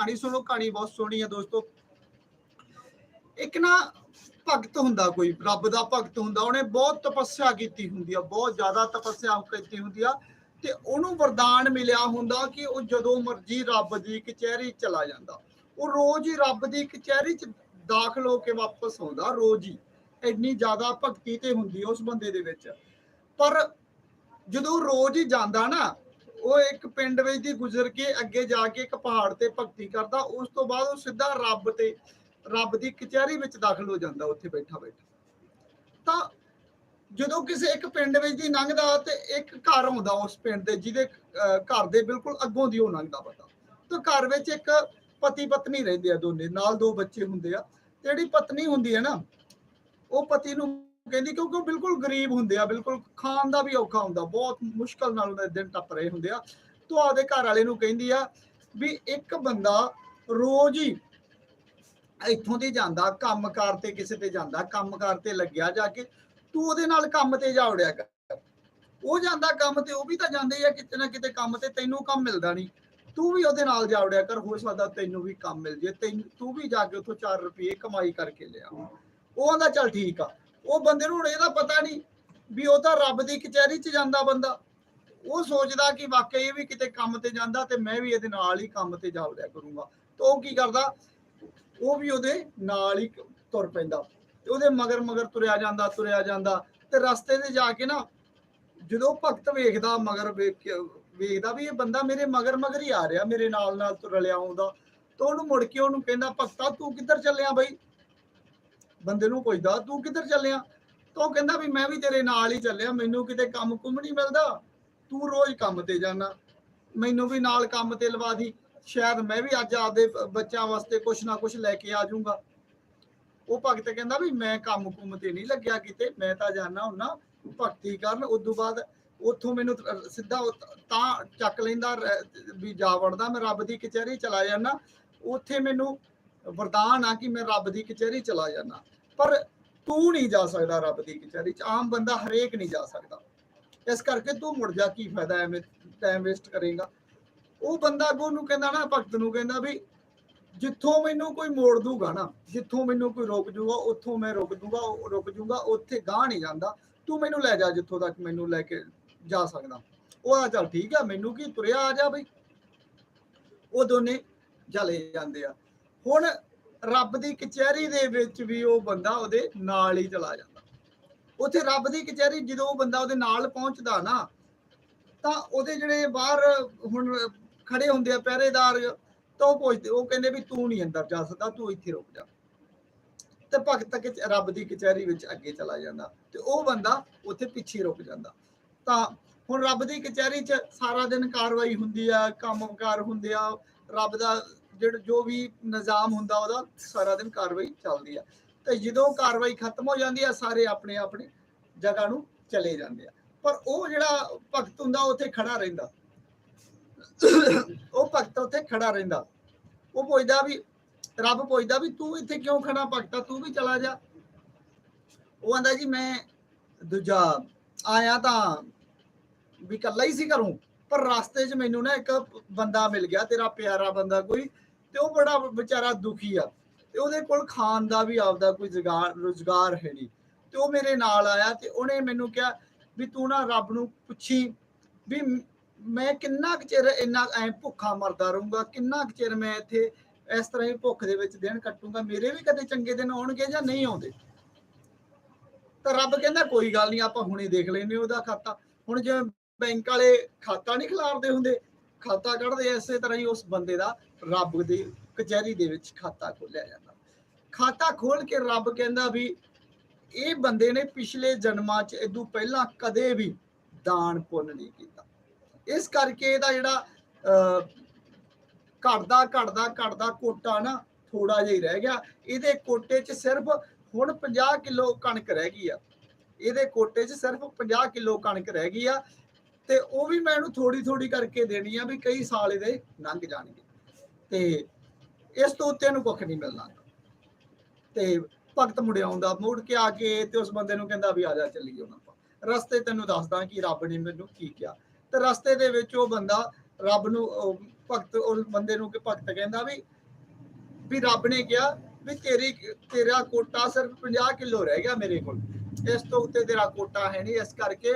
ਕਹਾਣੀ ਸੁਣੋ, ਕਹਾਣੀ ਬਹੁਤ ਸੋਹਣੀ ਹੈ ਦੋਸਤੋ। ਇੱਕ ਨਾ ਭਗਤ ਹੁੰਦਾ ਕੋਈ, ਰੱਬ ਦਾ ਭਗਤ ਹੁੰਦਾ, ਉਹਨੇ ਬਹੁਤ ਤਪੱਸਿਆ ਕੀਤੀ ਹੁੰਦੀ ਆ, ਬਹੁਤ ਜ਼ਿਆਦਾ ਤਪੱਸਿਆ ਕੀਤੀ ਹੁੰਦੀ ਆ ਤੇ ਉਹਨੂੰ ਵਰਦਾਨ ਮਿਲਿਆ ਹੁੰਦਾ ਕਿ ਉਹ ਜਦੋਂ ਮਰਜ਼ੀ ਰੱਬ ਦੀ ਕਚਹਿਰੀ ਚਲਾ ਜਾਂਦਾ। ਉਹ ਰੋਜ਼ ਹੀ ਰੱਬ ਦੀ ਕਚਹਿਰੀ ਚ ਦਾਖਲ ਹੋ ਕੇ ਵਾਪਸ ਆਉਂਦਾ, ਰੋਜ਼ ਹੀ। ਇੰਨੀ ਜ਼ਿਆਦਾ ਭਗਤੀ ਤੇ ਹੁੰਦੀ ਉਸ ਬੰਦੇ ਦੇ ਵਿੱਚ। ਪਰ ਜਦੋਂ ਰੋਜ਼ ਹੀ ਜਾਂਦਾ ਨਾ ਉਹ ਇੱਕ ਪਿੰਡ ਵਿੱਚ ਦੀ ਗੁਜ਼ਰ ਕੇ ਅੱਗੇ ਜਾ ਕੇ ਇੱਕ ਪਹਾੜ ਤੇ ਭਗਤੀ ਕਰਦਾ ਉਸ ਤੋਂ ਬਾਅਦ ਉਹ ਸਿੱਧਾ ਰੱਬ ਤੇ ਰੱਬ ਦੀ ਕਚਹਿਰੀ ਵਿੱਚ ਦਾਖਲ ਹੋ ਜਾਂਦਾ ਉੱਥੇ ਬੈਠਾ ਬੈਠਾ। ਤਾਂ ਜਦੋਂ ਕਿਸੇ ਇੱਕ ਪਿੰਡ ਵਿੱਚ ਦੀ ਲੰਘਦਾ ਤੇ ਇੱਕ ਘਰ ਆਉਂਦਾ ਉਸ ਪਿੰਡ ਦੇ ਜਿਹਦੇ ਅਹ, ਘਰ ਦੇ ਬਿਲਕੁਲ ਅੱਗੋਂ ਦੀ ਉਹ ਲੰਘਦਾ ਪਤਾ ਤਾਂ ਘਰ ਵਿੱਚ ਇੱਕ ਪਤੀ ਪਤਨੀ ਰਹਿੰਦੇ ਆ ਦੋਨੇ ਨਾਲ ਦੋ ਬੱਚੇ ਹੁੰਦੇ ਆ। ਤੇ ਜਿਹੜੀ ਪਤਨੀ ਹੁੰਦੀ ਹੈ ਨਾ ਉਹ ਪਤੀ ਨੂੰ ਕਹਿੰਦੀ ਕਿਉਂਕਿ ਉਹ ਬਿਲਕੁਲ ਗਰੀਬ ਹੁੰਦੇ ਆ, ਬਿਲਕੁਲ ਖਾਣ ਦਾ ਵੀ ਔਖਾ ਹੁੰਦਾ, ਬਹੁਤ ਮੁਸ਼ਕਲ ਨਾਲ ਉਹਨਾਂ ਦਿਨ ਟੱਪ ਰਹੇ ਹੁੰਦੇ ਆ। ਤੋ ਆਪਦੇ ਘਰ ਵਾਲੇ ਨੂੰ ਕਹਿੰਦੀ ਆ ਵੀ ਇੱਕ ਬੰਦਾ ਰੋਜ਼ ਹੀ ਇੱਥੋਂ ਦੀ ਜਾਂਦਾ ਕੰਮਕਾਰ ਤੇ ਕਿਸੇ ਤੇ ਜਾਂਦਾ ਕੰਮਕਾਰ ਤੇ ਲੱਗਿਆ ਜਾ ਕੇ, ਤੂੰ ਉਹਦੇ ਨਾਲ ਕੰਮ ਤੇ ਜਾ ਉੜਿਆ ਕਰ। ਉਹ ਜਾਂਦਾ ਕੰਮ ਤੇ, ਉਹ ਵੀ ਤਾਂ ਜਾਂਦੇ ਆ, ਕਿਤੇ ਨਾ ਕਿਤੇ ਕੰਮ ਤੇ ਤੈਨੂੰ ਕੰਮ ਮਿਲਦਾ ਨਹੀਂ। ਤੂੰ ਵੀ ਉਹਦੇ ਨਾਲ ਜਾ ਉੜਿਆ ਕਰ, ਹੋ ਸਕਦਾ ਤੈਨੂੰ ਵੀ ਕੰਮ ਮਿਲ ਜੇ, ਤੈਨੂੰ, ਤੂੰ ਵੀ ਜਾ ਕੇ ਉੱਥੋਂ 4 ਰੁਪਏ ਕਮਾਈ ਕਰਕੇ ਲਿਆ। ਉਹ ਆਂਦਾ ਚੱਲ ਠੀਕ ਆ। ਉਹ ਬੰਦੇ ਨੂੰ ਹੁਣ ਇਹਦਾ ਪਤਾ ਨਹੀਂ ਵੀ ਉਹ ਤਾਂ ਰੱਬ ਦੀ ਕਚਹਿਰੀ 'ਚ ਜਾਂਦਾ ਬੰਦਾ। ਉਹ ਸੋਚਦਾ ਕਿ ਵਾਕਈ ਇਹ ਵੀ ਕਿਤੇ ਕੰਮ ਤੇ ਜਾਂਦਾ ਤੇ ਮੈਂ ਵੀ ਇਹਦੇ ਨਾਲ ਹੀ ਕੰਮ ਤੇ ਜਾ ਉੜਿਆ ਕਰੂੰਗਾ। ਤੇ ਉਹ ਕੀ ਕਰਦਾ, ਉਹ ਵੀ ਉਹਦੇ ਨਾਲ ਹੀ ਤੁਰ ਪੈਂਦਾ। ਤੇ ਉਹਦੇ ਮਗਰ ਮਗਰ ਤੁਰਿਆ ਜਾਂਦਾ ਤੁਰਿਆ ਜਾਂਦਾ ਤੇ ਰਸਤੇ ਤੇ ਜਾ ਕੇ ਨਾ ਜਦੋਂ ਭਗਤ ਵੇਖਦਾ, ਮਗਰ ਵੇਖ ਵੇਖਦਾ ਵੀ ਇਹ ਬੰਦਾ ਮੇਰੇ ਮਗਰ ਮਗਰ ਹੀ ਆ ਰਿਹਾ, ਮੇਰੇ ਨਾਲ ਨਾਲ ਤੁਰ ਰਲਿਆ ਆਉਂਦਾ ਤਾਂ ਉਹਨੂੰ ਮੁੜ ਕੇ ਉਹਨੂੰ ਕਹਿੰਦਾ, ਭਗਤਾ ਤੂੰ ਕਿੱਧਰ ਚੱਲਿਆ ਬਈ? ਬੰਦੇ ਨੂੰ ਪੁੱਛਦਾ ਤੂੰ ਕਿੱਧਰ ਚੱਲਿਆ? ਤਾਂ ਕਹਿੰਦਾ ਵੀ ਮੈਂ ਵੀ ਤੇਰੇ ਨਾਲ ਹੀ ਚੱਲਿਆ, ਮੈਨੂੰ ਕਿਤੇ ਕੰਮ ਕੁੰਮ ਨਹੀਂ ਮਿਲਦਾ। ਤੂੰ ਰੋਜ਼ ਕੰਮ ਤੇ ਜਾਣਾ ਮੈਨੂੰ ਵੀ ਨਾਲ ਕੰਮ ਤੇ ਲਵਾ ਦੀ। ਸ਼ਾਇਦ ਮੈਂ ਵੀ ਅੱਜ ਆਪਦੇ ਬੱਚਿਆਂ ਵਾਸਤੇ ਕੁਛ ਨਾ ਕੁਛ ਲੈ ਕੇ ਆ ਜਾਊਂਗਾ। ਉਹ ਭਗਤ ਕਹਿੰਦਾ ਵੀ ਮੈਂ ਕੰਮ ਕੁੰਮ ਤੇ ਨਹੀਂ ਲੱਗਿਆ ਕਿਤੇ, ਮੈਂ ਤਾਂ ਜਾਣਾ ਹੁੰਨਾ, ਭਗਤੀ ਕਰਨ। ਉਸ ਤੋਂ ਬਾਅਦ ਉੱਥੋਂ ਮੈਨੂੰ ਸਿੱਧਾ ਤਾਂ ਚੱਕ ਲੈਂਦਾ ਵੀ ਜਾ ਵੜਦਾ ਮੈਂ ਰੱਬ ਦੀ ਕਚਹਿਰੀ ਚਲਾ ਜਾਣਾ ਉੱਥੇ ਮੈਨੂੰ ਵਰਦਾਨ ਆ ਕਿ ਮੈਂ ਰੱਬ ਦੀ ਕਚਹਿਰੀ ਚਲਾ ਜਾਣਾ ਪਰ ਤੂੰ ਨਹੀਂ ਜਾ ਸਕਦਾ ਰੱਬ ਦੀ ਕਚਹਿਰੀ ਚ। ਆਮ ਬੰਦਾ ਹਰੇਕ ਨਹੀਂ ਜਾ ਸਕਦਾ। ਇਸ ਕਰਕੇ ਤੂੰ ਮੁੜ ਜਾ, ਕੀ ਫਾਇਦਾ ਐਵੇਂ ਟਾਈਮ ਵੇਸਟ ਕਰੇਗਾ। ਉਹ ਬੰਦਾ ਅੱਗੋਂ ਨੂੰ ਕਹਿੰਦਾ ਨਾ, ਭਗਤ ਨੂੰ ਕਹਿੰਦਾ ਵੀ ਜਿੱਥੋਂ ਮੈਨੂੰ ਕੋਈ ਮੋੜ ਦੂਗਾ ਨਾ, ਜਿੱਥੋਂ ਮੈਨੂੰ ਕੋਈ ਰੋਕ ਜੂਗਾ, ਉੱਥੋਂ ਮੈਂ ਰੁਕ ਦੂਗਾ ਰੁਕ ਜੂਗਾ, ਉੱਥੇ ਗਾਹ ਨਹੀਂ ਜਾਂਦਾ। ਤੂੰ ਮੈਨੂੰ ਲੈ ਜਾ ਜਿੱਥੋਂ ਤੱਕ ਮੈਨੂੰ ਲੈ ਕੇ ਜਾ ਸਕਦਾ। ਉਹ ਆ ਚੱਲ ਠੀਕ ਆ, ਮੈਨੂੰ ਕੀ ਤੁਰਿਆ ਆ ਜਾ ਬਈ। ਉਹ ਦੋਨੇ ਚਲੇ ਜਾਂਦੇ ਆ। ਹੁਣ ਰੱਬ ਦੀ ਕਚਹਿਰੀ ਦੇ ਵਿੱਚ ਵੀ ਉਹ ਬੰਦਾ ਉਹਦੇ ਨਾਲ ਹੀ ਚਲਾ ਜਾਂਦਾ। ਉੱਥੇ ਰੱਬ ਦੀ ਕਚਹਿਰੀ ਜਦੋਂ ਉਹ ਬੰਦਾ ਉਹਦੇ ਨਾਲ ਪਹੁੰਚਦਾ ਨਾ, ਤਾਂ ਉਹਦੇ ਜਿਹੜੇ ਬਾਹਰ ਹੁਣ ਖੜੇ ਹੁੰਦੇ ਆ ਪਹਿਰੇਦਾਰ ਤਾਂ ਉਹ ਪੁੱਛਦੇ, ਉਹ ਕਹਿੰਦੇ ਵੀ ਤੂੰ ਨਹੀਂ ਅੰਦਰ ਜਾ ਸਕਦਾ, ਤੂੰ ਇੱਥੇ ਰੁਕ ਜਾ। ਤੇ ਭਗਤ ਕਿ ਰੱਬ ਦੀ ਕਚਹਿਰੀ ਵਿੱਚ ਅੱਗੇ ਚਲਾ ਜਾਂਦਾ ਤੇ ਉਹ ਬੰਦਾ ਉੱਥੇ ਪਿੱਛੇ ਰੁਕ ਜਾਂਦਾ। ਤਾਂ ਹੁਣ ਰੱਬ ਦੀ ਕਚਹਿਰੀ 'ਚ ਸਾਰਾ ਦਿਨ ਕਾਰਵਾਈ ਹੁੰਦੀ ਆ, ਕੰਮਕਾਰ ਹੁੰਦੇ ਆ, ਰੱਬ ਦਾ ਜਿਹੜਾ ਜੋ ਵੀ ਨਿਜ਼ਾਮ ਹੁੰਦਾ ਉਹਦਾ ਸਾਰਾ ਦਿਨ ਕਾਰਵਾਈ ਚੱਲਦੀ ਆ। ਤੇ ਜਦੋਂ ਕਾਰਵਾਈ ਖਤਮ ਹੋ ਜਾਂਦੀ ਆ, ਸਾਰੇ ਆਪਣੇ ਆਪਣੇ ਜਗ੍ਹਾ ਨੂੰ ਚਲੇ ਜਾਂਦੇ ਆ। ਪਰ ਉਹ ਜਿਹੜਾ ਭਗਤ ਹੁੰਦਾ ਉੱਥੇ ਖੜਾ ਰਹਿੰਦਾ। ਉਹ ਭਗਤ ਉੱਥੇ ਖੜਾ ਰਹਿੰਦਾ। ਉਹ ਪੁੱਛਦਾ ਵੀ, ਰੱਬ ਪੁੱਛਦਾ ਵੀ ਤੂੰ ਇੱਥੇ ਕਿਉਂ ਖੜਾ ਭਗਤਾ? ਤੂੰ ਵੀ ਚਲਾ ਜਾ। ਉਹ ਆਂਦਾ ਜੀ, ਮੈਂ ਦੂਜਾ ਆਇਆ ਤਾਂ ਵੀ ਇਕੱਲਾ ਹੀ ਸੀ ਘਰੋਂ, ਪਰ ਰਸਤੇ 'ਚ ਮੈਨੂੰ ਨਾ ਇੱਕ ਬੰਦਾ ਮਿਲ ਗਿਆ, ਤੇਰਾ ਪਿਆਰਾ ਬੰਦਾ ਕੋਈ। ਤੇ ਉਹ ਬੜਾ ਵਿਚਾਰਾ ਦੁਖੀ ਆ। ਤੇ ਉਹਦੇ ਕੋਲ ਖਾਣ ਦਾ ਵੀ ਆਪਦਾ ਕੋਈ ਜੁਗਾੜ, ਰੁਜ਼ਗਾਰ ਹੈ ਨਹੀਂ। ਤੇ ਉਹ ਮੇਰੇ ਨਾਲ ਆਇਆ ਤੇ ਉਹਨੇ ਮੈਨੂੰ ਕਿਹਾ ਵੀ ਤੂੰ ਨਾ ਰੱਬ ਨੂੰ ਪੁੱਛੀ ਵੀ ਮੈਂ ਕਿੰਨਾ ਕੁ ਚਿਰ ਇੰਨਾ ਐ ਭੁੱਖਾ ਮਰਦਾ ਰਹੂੰਗਾ, ਕਿੰਨਾ ਕੁ ਚਿਰ ਮੈਂ ਇੱਥੇ ਇਸ ਤਰ੍ਹਾਂ ਹੀ ਭੁੱਖ ਦੇ ਵਿੱਚ ਦਿਨ ਕੱਟੂਗਾ, ਮੇਰੇ ਵੀ ਕਦੇ ਚੰਗੇ ਦਿਨ ਆਉਣਗੇ ਜਾਂ ਨਹੀਂ ਆਉਂਦੇ? ਤਾਂ ਰੱਬ ਕਹਿੰਦਾ ਕੋਈ ਗੱਲ ਨਹੀਂ, ਆਪਾਂ ਹੁਣੇ ਦੇਖ ਲੈਨੇ ਉਹਦਾ ਖਾਤਾ। ਹੁਣ ਜੇ ਬੈਂਕ ਵਾਲੇ ਖਾਤਾ ਨਹੀਂ ਖਿਲਾਰਦੇ ਹੁੰਦੇ ਖਾਤਾ ਕੱਢਦੇ ਆ, ਇਸੇ ਤਰ੍ਹਾਂ ਹੀ ਉਸ ਬੰਦੇ ਦਾ ਰੱਬ ਦੀ ਕਚਹਿਰੀ ਦੇ ਵਿੱਚ ਖਾਤਾ ਖੋਲਿਆ ਜਾਂਦਾ। ਖਾਤਾ ਖੋਲ ਕੇ ਰੱਬ ਕਹਿੰਦਾ ਵੀ ਇਹ ਬੰਦੇ ਨੇ ਪਿਛਲੇ ਜਨਮਾਂ 'ਚ ਇਦੋਂ ਪਹਿਲਾਂ ਕਦੇ ਵੀ ਦਾਨ ਪੁੰਨ ਨਹੀਂ ਕੀਤਾ। ਇਸ ਕਰਕੇ ਇਹਦਾ ਜਿਹੜਾ ਅਹ, ਘਟਦਾ ਘਟਦਾ ਘਟਦਾ ਕੋਟਾ ਨਾ ਥੋੜਾ ਜਿਹਾ ਹੀ ਰਹਿ ਗਿਆ। ਇਹਦੇ ਕੋਟੇ 'ਚ ਸਿਰਫ ਹੁਣ 50 ਕਿਲੋ ਕਣਕ ਰਹਿ ਗਈ ਆ। ਇਹਦੇ ਕੋਟੇ 'ਚ ਸਿਰਫ 50 ਕਿਲੋ ਕਣਕ ਰਹਿ ਗਈ ਆ। ਤੇ ਉਹ ਵੀ ਮੈਂ ਇਹਨੂੰ ਥੋੜੀ ਥੋੜੀ ਕਰਕੇ ਦੇਣੀ ਆ ਵੀ ਕਈ ਸਾਲ ਇਹਦੇ ਲੰਘ ਜਾਣਗੇ। ਤੇ ਇਸ ਤੋਂ ਉੱਤੇ ਇਹਨੂੰ ਕੁੱਖ ਨਹੀਂ ਮਿਲਣਾ। ਤੇ ਭਗਤ ਮੁੜਿਆ ਮੁੜ ਕੇ ਆ ਕੇ ਤੇ ਉਸ ਬੰਦੇ ਨੂੰ ਕਹਿੰਦਾ ਵੀ ਆ ਜਾ ਚੱਲੀਏ ਹੁਣ ਆਪਾਂ। ਰਸਤੇ ਤੈਨੂੰ ਦੱਸਦਾ ਕਿ ਰੱਬ ਨੇ ਮੈਨੂੰ ਕੀ ਕਿਹਾ। ਤੇ ਰਸਤੇ ਦੇ ਵਿੱਚ ਉਹ ਬੰਦਾ ਰੱਬ ਨੂੰ ਭਗਤ ਉਸ ਬੰਦੇ ਨੂੰ ਕਿ ਭਗਤ ਕਹਿੰਦਾ ਵੀ ਵੀ ਰੱਬ ਨੇ ਕਿਹਾ ਵੀ ਤੇਰੀ, ਤੇਰਾ ਕੋਟਾ ਸਿਰਫ 50 ਕਿਲੋ ਰਹਿ ਗਿਆ ਮੇਰੇ ਕੋਲ। ਇਸ ਤੋਂ ਉੱਤੇ ਤੇਰਾ ਕੋਟਾ ਹੈ ਨਹੀਂ। ਇਸ ਕਰਕੇ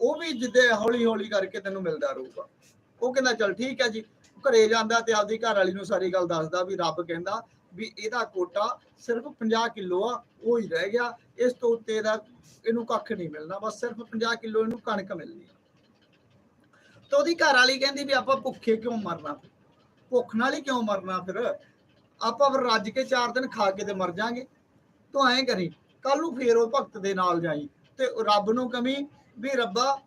ਉਹ ਵੀ ਜਿੱਦੇ ਹੌਲੀ ਹੌਲੀ ਕਰਕੇ ਤੈਨੂੰ ਮਿਲਦਾ ਰਹੂਗਾ। ਉਹ ਕਹਿੰਦਾ, ਚਲ ਠੀਕ ਹੈ ਜੀ, ਘਰੇ ਜਾਂਦਾ ਤੇ ਆਪਦੀ ਘਰ ਵਾਲੀ ਨੂੰ ਸਾਰੀ ਗੱਲ ਦੱਸਦਾ ਵੀ ਰੱਬ ਕਹਿੰਦਾ ਵੀ ਇਹਦਾ ਕੋਟਾ ਸਿਰਫ 50 ਕਿਲੋ ਆ, ਉਹ ਹੀ ਰਹਿ ਗਿਆ, ਇਸ ਤੋਂ ਉੱਤੇ ਦਾ ਇਹਨੂੰ ਕੱਖ ਨਹੀਂ ਮਿਲਣਾ, ਬਸ ਸਿਰਫ 50 ਕਿਲੋ ਇਹਨੂੰ ਕਣਕ ਮਿਲਣੀ ਆ। ਤੇ ਉਹਦੀ ਘਰ ਵਾਲੀ ਕਹਿੰਦੀ ਵੀ ਆਪਾਂ ਭੁੱਖੇ ਕਿਉਂ ਮਰਨਾ? ਭੁੱਖ ਨਾਲ ਹੀ ਕਿਉਂ ਮਰਨਾ ਫਿਰ? ਆਪਾਂ ਫਿਰ ਰੱਜ ਕੇ 4 ਦਿਨ ਖਾ ਕੇ ਤੇ ਮਰ ਜਾਾਂਗੇ। ਤੂੰ ਐਂ ਕਰੀ ਕੱਲ ਨੂੰ ਫੇਰ ਉਹ ਭਗਤ ਦੇ ਨਾਲ ਜਾਈ ਤੇ ਰੱਬ ਨੂੰ ਕਮੀ ਵੀ ਰੱਬਾ,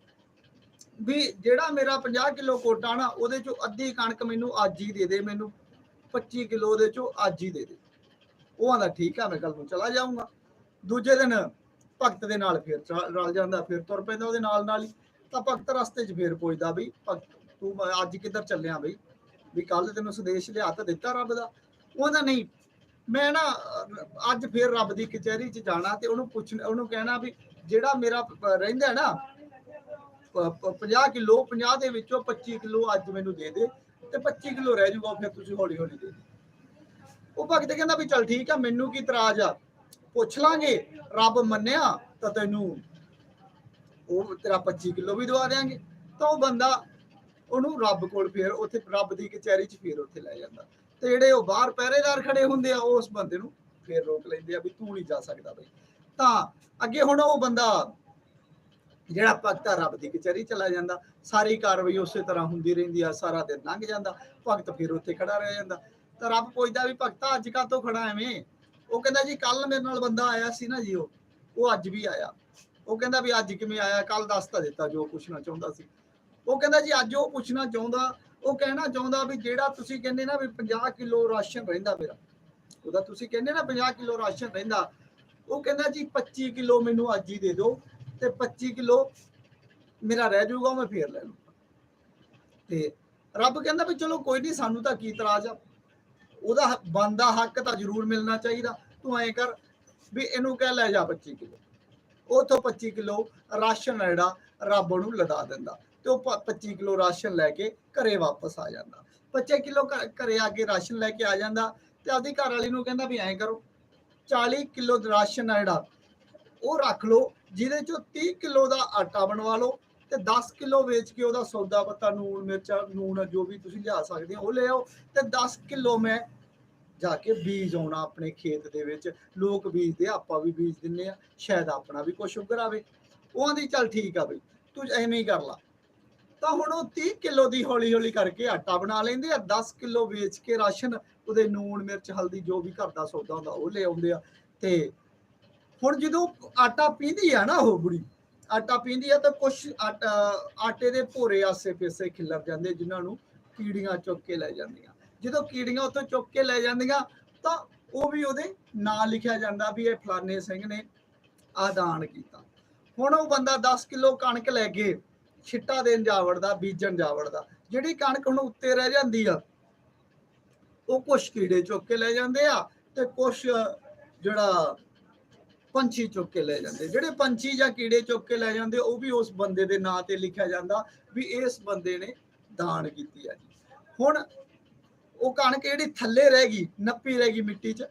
ਵੀ ਜਿਹੜਾ ਮੇਰਾ 50 ਕਿਲੋ ਕੋਟਾ ਨਾ, ਉਹਦੇ ਚੋਂ ਅੱਧੀ ਕਣਕ ਮੈਨੂੰ ਅੱਜ ਹੀ ਦੇ ਦੇ, ਮੈਨੂੰ 25 ਕਿਲੋ ਉਹਦੇ ਚੋਂ ਅੱਜ ਹੀ ਦੇ ਦੇ। ਉਹ ਆਂਦਾ, ਠੀਕ ਆ, ਮੈਂ ਕੱਲ ਨੂੰ ਚਲਾ ਜਾਊਂਗਾ। ਦੂਜੇ ਦਿਨ ਭਗਤ ਦੇ ਨਾਲ ਫਿਰ ਰਲ ਜਾਂਦਾ, ਫਿਰ ਤੁਰ ਪੈਂਦਾ ਉਹਦੇ ਨਾਲ ਨਾਲ ਹੀ। ਤਾਂ ਭਗਤ ਰਸਤੇ 'ਚ ਫੇਰ ਪੁੱਛਦਾ ਵੀ ਭਗਤ, ਤੂੰ ਅੱਜ ਕਿੱਧਰ ਚੱਲਿਆ ਬਈ? ਵੀ ਕੱਲ ਤੈਨੂੰ ਸੰਦੇਸ਼ ਲਿਆ ਤਾਂ ਦਿੱਤਾ ਰੱਬ ਦਾ। ਉਹਦਾ ਨਹੀਂ, ਮੈਂ ਨਾ ਅੱਜ ਫੇਰ ਰੱਬ ਦੀ ਕਚਹਿਰੀ 'ਚ ਜਾਣਾ ਤੇ ਉਹਨੂੰ ਪੁੱਛ, ਉਹਨੂੰ ਕਹਿਣਾ ਵੀ ਜਿਹੜਾ ਮੇਰਾ ਰਹਿੰਦਾ ਨਾ 50 ਕਿਲੋ 50 ਦੇ ਵਿੱਚੋਂ 25 ਕਿਲੋ ਅੱਜ ਮੈਨੂੰ ਦੇ ਦੇ ਤੇ 25 ਕਿਲੋ ਰਹਿ ਜੂਗਾ ਫਿਰ ਤੁਸੀਂ ਹੌਲੀ ਹੌਲੀ ਦੇ ਦੇ ਉਹ ਭਗਤ ਕਹਿੰਦਾ ਵੀ ਚਲ ਠੀਕ ਆ, ਮੈਨੂੰ ਕੀ ਇਤਰਾਜ਼ ਆ? ਪੁੱਛ ਲਾਂਗੇ, ਰੱਬ ਮੰਨਿਆ ਤਾਂ ਤੈਨੂੰ ਉਹ ਤੇਰਾ 25 ਕਿਲੋ ਵੀ ਦਵਾ ਦੇਾਂਗੇ ਤਾਂ ਉਹ ਬੰਦਾ, ਉਹਨੂੰ ਰੱਬ ਕੋਲ ਫੇਰ ਉੱਥੇ, ਰੱਬ ਦੀ ਕਚਹਿਰੀ 'ਚ ਫੇਰ ਉੱਥੇ ਲੈ ਜਾਂਦਾ। ਤੇ ਜਿਹੜੇ ਉਹ ਬਾਹਰ ਪਹਿਰੇਦਾਰ ਖੜੇ ਹੁੰਦੇ ਆ ਉਹ ਉਸ ਬੰਦੇ ਨੂੰ ਫੇਰ ਰੋਕ ਲੈਂਦੇ ਆ ਵੀ ਤੂੰ ਨਹੀਂ ਜਾ ਸਕਦਾ ਬਈ। ਤਾਂ ਅੱਗੇ ਹੁਣ ਉਹ ਬੰਦਾ ਜਿਹੜਾ ਭਗਤਾ ਰੱਬ ਦੀ ਕਚਹਿਰੀ ਚਲਾ ਜਾਂਦਾ। ਸਾਰੀ ਕਾਰਵਾਈ ਉਸੇ ਤਰ੍ਹਾਂ ਹੁੰਦੀ ਰਹਿੰਦੀ ਆ, ਸਾਰਾ ਦਿਨ ਲੰਘ ਜਾਂਦਾ। ਭਗਤ ਫਿਰ ਉੱਥੇ ਖੜਾ ਰਹਿ ਜਾਂਦਾ। ਤਾਂ ਰੱਬ ਪੁੱਛਦਾ ਵੀ ਭਗਤਾ, ਅੱਜ ਕਾ ਤੋਂ ਖੜਾ ਐਵੇਂ? ਉਹ ਕਹਿੰਦਾ ਜੀ ਕੱਲ ਮੇਰੇ ਨਾਲ ਬੰਦਾ ਆਇਆ ਸੀ ਨਾ ਜੀ ਉਹ। ਉਹ ਅੱਜ ਵੀ ਆਇਆ। ਉਹ ਕਹਿੰਦਾ ਵੀ ਅੱਜ ਕਿਵੇਂ ਆਇਆ? ਕੱਲ ਦੱਸ ਤਾਂ ਦਿੱਤਾ ਜੋ ਪੁੱਛਣਾ ਚਾਹੁੰਦਾ ਸੀ। ਉਹ ਕਹਿੰਦਾ ਜੀ, ਅੱਜ ਉਹ ਪੁੱਛਣਾ ਚਾਹੁੰਦਾ, ਉਹ ਕਹਿਣਾ ਚਾਹੁੰਦਾ ਵੀ ਜਿਹੜਾ ਤੁਸੀਂ ਕਹਿੰਦੇ ਨਾ ਵੀ 50 ਕਿਲੋ ਰਾਸ਼ਨ ਰਹਿੰਦਾ ਮੇਰਾ। ਉਹਦਾ ਤੁਸੀਂ ਕਹਿੰਦੇ ਨਾ 50 ਕਿਲੋ ਰਾਸ਼ਨ ਰਹਿੰਦਾ ਉਹ ਕਹਿੰਦਾ ਜੀ 25 ਕਿਲੋ ਮੈਨੂੰ ਅੱਜ ਹੀ ਦੇ ਦਿਓ ਤੇ 25 ਕਿਲੋ ਮੇਰਾ ਰਹਿ ਜਾਊਗਾ, ਮੈਂ ਫੇਰ ਲੈ ਲੂੰਗਾ ਤੇ ਰੱਬ ਕਹਿੰਦਾ ਵੀ ਚਲੋ ਕੋਈ ਨਹੀਂ, ਸਾਨੂੰ ਤਾਂ ਕੀ ਇਤਰਾਜ਼ ਆ? ਉਹਦਾ ਬੰਦਾ ਹੱਕ ਤਾਂ ਜ਼ਰੂਰ ਮਿਲਣਾ ਚਾਹੀਦਾ। ਤੂੰ ਐਂ ਕਰ ਵੀ ਇਹਨੂੰ ਕਹਿ ਲੈ ਜਾ 25 ਕਿਲੋ। ਉਥੋਂ 25 ਕਿਲੋ ਰਾਸ਼ਨ ਆ ਜਿਹੜਾ, ਰੱਬ ਨੂੰ ਲਦਾ ਦਿੰਦਾ। ਤੇ ਉਹ ਪ- 25 ਕਿਲੋ ਰਾਸ਼ਨ ਲੈ ਕੇ ਘਰੇ ਵਾਪਸ ਆ ਜਾਂਦਾ। 25 ਕਿਲੋ ਘ- ਘਰੇ ਆ ਕੇ ਰਾਸ਼ਨ ਲੈ ਕੇ ਆ ਜਾਂਦਾ ਤੇ ਆਪਦੀ ਘਰ ਵਾਲੀ ਨੂੰ ਕਹਿੰਦਾ ਵੀ ਐਂ ਕਰੋ 40 ਕਿਲੋ ਰਾਸ਼ਨ ਆ ਜਿਹੜਾ, ਉਹ ਰੱਖ ਲਓ, ਜਿਹਦੇ ਚੋਂ 30 ਕਿਲੋ ਦਾ ਆਟਾ ਬਣਵਾ ਲਓ ਤੇ 10 ਕਿਲੋ ਵੇਚ ਕੇ ਉਹਦਾ ਸੌਦਾ ਪੱਤਾ, ਨੂਣ ਮਿਰਚਾਂ, ਨੂਣ ਜੋ ਵੀ ਤੁਸੀਂ ਲਿਆ ਸਕਦੇ ਹੋ, ਉਹ ਲੈ ਆਓ ਤੇ 10 ਕਿਲੋ ਮੈਂ ਜਾ ਕੇ ਬੀਜ ਆਉਣਾ ਆਪਣੇ ਖੇਤ ਦੇ ਵਿੱਚ, ਲੋਕ ਬੀਜਦੇ ਆਪਾਂ ਵੀ ਬੀਜ ਦਿੰਨੇ ਆ, ਸ਼ਾਇਦ ਆਪਣਾ ਵੀ ਕੁਛ ਉੱਗਰ ਆਵੇ ਉਹ ਆਂਦੀ ਚੱਲ ਠੀਕ ਆ ਬਈ, ਤੂੰ ਐਵੇਂ ਹੀ ਕਰ ਲਾ। ਤਾਂ ਹੁਣ ਉਹ 30 ਕਿਲੋ ਦੀ ਹੌਲੀ ਹੌਲੀ ਕਰਕੇ ਆਟਾ ਬਣਾ ਲੈਂਦੇ ਆ 10 ਕਿਲੋ ਵੇਚ ਕੇ ਰਾਸ਼ਨ, ਉਹਦੇ ਨੂਣ, ਮਿਰਚ, ਹਲਦੀ, ਜੋ ਵੀ ਘਰ ਦਾ ਸੌਦਾ ਹੁੰਦਾ, ਉਹ ਲੈ ਆਉਂਦੇ ਆ। ਤੇ ਹੁਣ ਜਦੋਂ ਆਟਾ ਪੀਂਦੀ ਆ ਨਾ ਉਹ ਬੁੜੀ, ਆਟਾ ਪੀਂਦੀ ਆ ਤਾਂ ਕੁਛ ਆਟਾ, ਆਟੇ ਦੇ ਭੋਰੇ ਆਸੇ ਪਾਸੇ ਖਿਲਰ ਜਾਂਦੇ ਜਿਨ੍ਹਾਂ ਨੂੰ ਕੀੜੀਆਂ ਚੁੱਕ ਕੇ ਲੈ ਜਾਂਦੀਆਂ। ਜਦੋਂ ਕੀੜੀਆਂ ਉੱਥੋਂ ਚੁੱਕ ਕੇ ਲੈ ਜਾਂਦੀਆਂ, ਤਾਂ ਉਹ ਵੀ ਉਹਦੇ ਨਾਂ ਲਿਖਿਆ ਜਾਂਦਾ ਵੀ ਇਹ ਫਲਾਨੇ ਸਿੰਘ ਨੇ ਆਦਾਨ ਕੀਤਾ। ਹੁਣ ਉਹ ਬੰਦਾ 10 ਕਿਲੋ ਕਣਕ ਲੈ ਕੇ ਛਿੱਟਾ ਦੇਣ ਜਾ ਵੜਦਾ ਬੀਜਣ ਜਾ ਵੜਦਾ ਜਿਹੜੀ ਕਣਕ ਹੁਣ ਉੱਤੇ ਰਹਿ ਜਾਂਦੀ ਆ, ਉਹ ਕੁਛ ਕੀੜੇ ਚੁੱਕ ਕੇ ਲੈ ਜਾਂਦੇ ਆ ਤੇ ਕੁਛ, ਜਿਹੜਾ ਪੰਛੀ ਚੁੱਕ ਕੇ ਲੈ ਜਾਂਦੇ। ਜਿਹੜੇ ਪੰਛੀ ਜਾਂ ਕੀੜੇ ਚੁੱਕ ਕੇ ਲੈ ਜਾਂਦੇ, ਉਹ ਵੀ ਉਸ ਬੰਦੇ ਦੇ ਨਾਂ ਤੇ ਲਿਖਿਆ ਜਾਂਦਾ ਵੀ ਇਸ ਬੰਦੇ ਨੇ ਦਾਨ ਕੀਤੀ ਆ ਜੀ। ਹੁਣ ਉਹ ਕਣਕ ਜਿਹੜੀ ਥੱਲੇ ਰਹਿ ਗਈ, ਨੱਪੀ ਰਹਿ ਗਈ ਮਿੱਟੀ 'ਚ,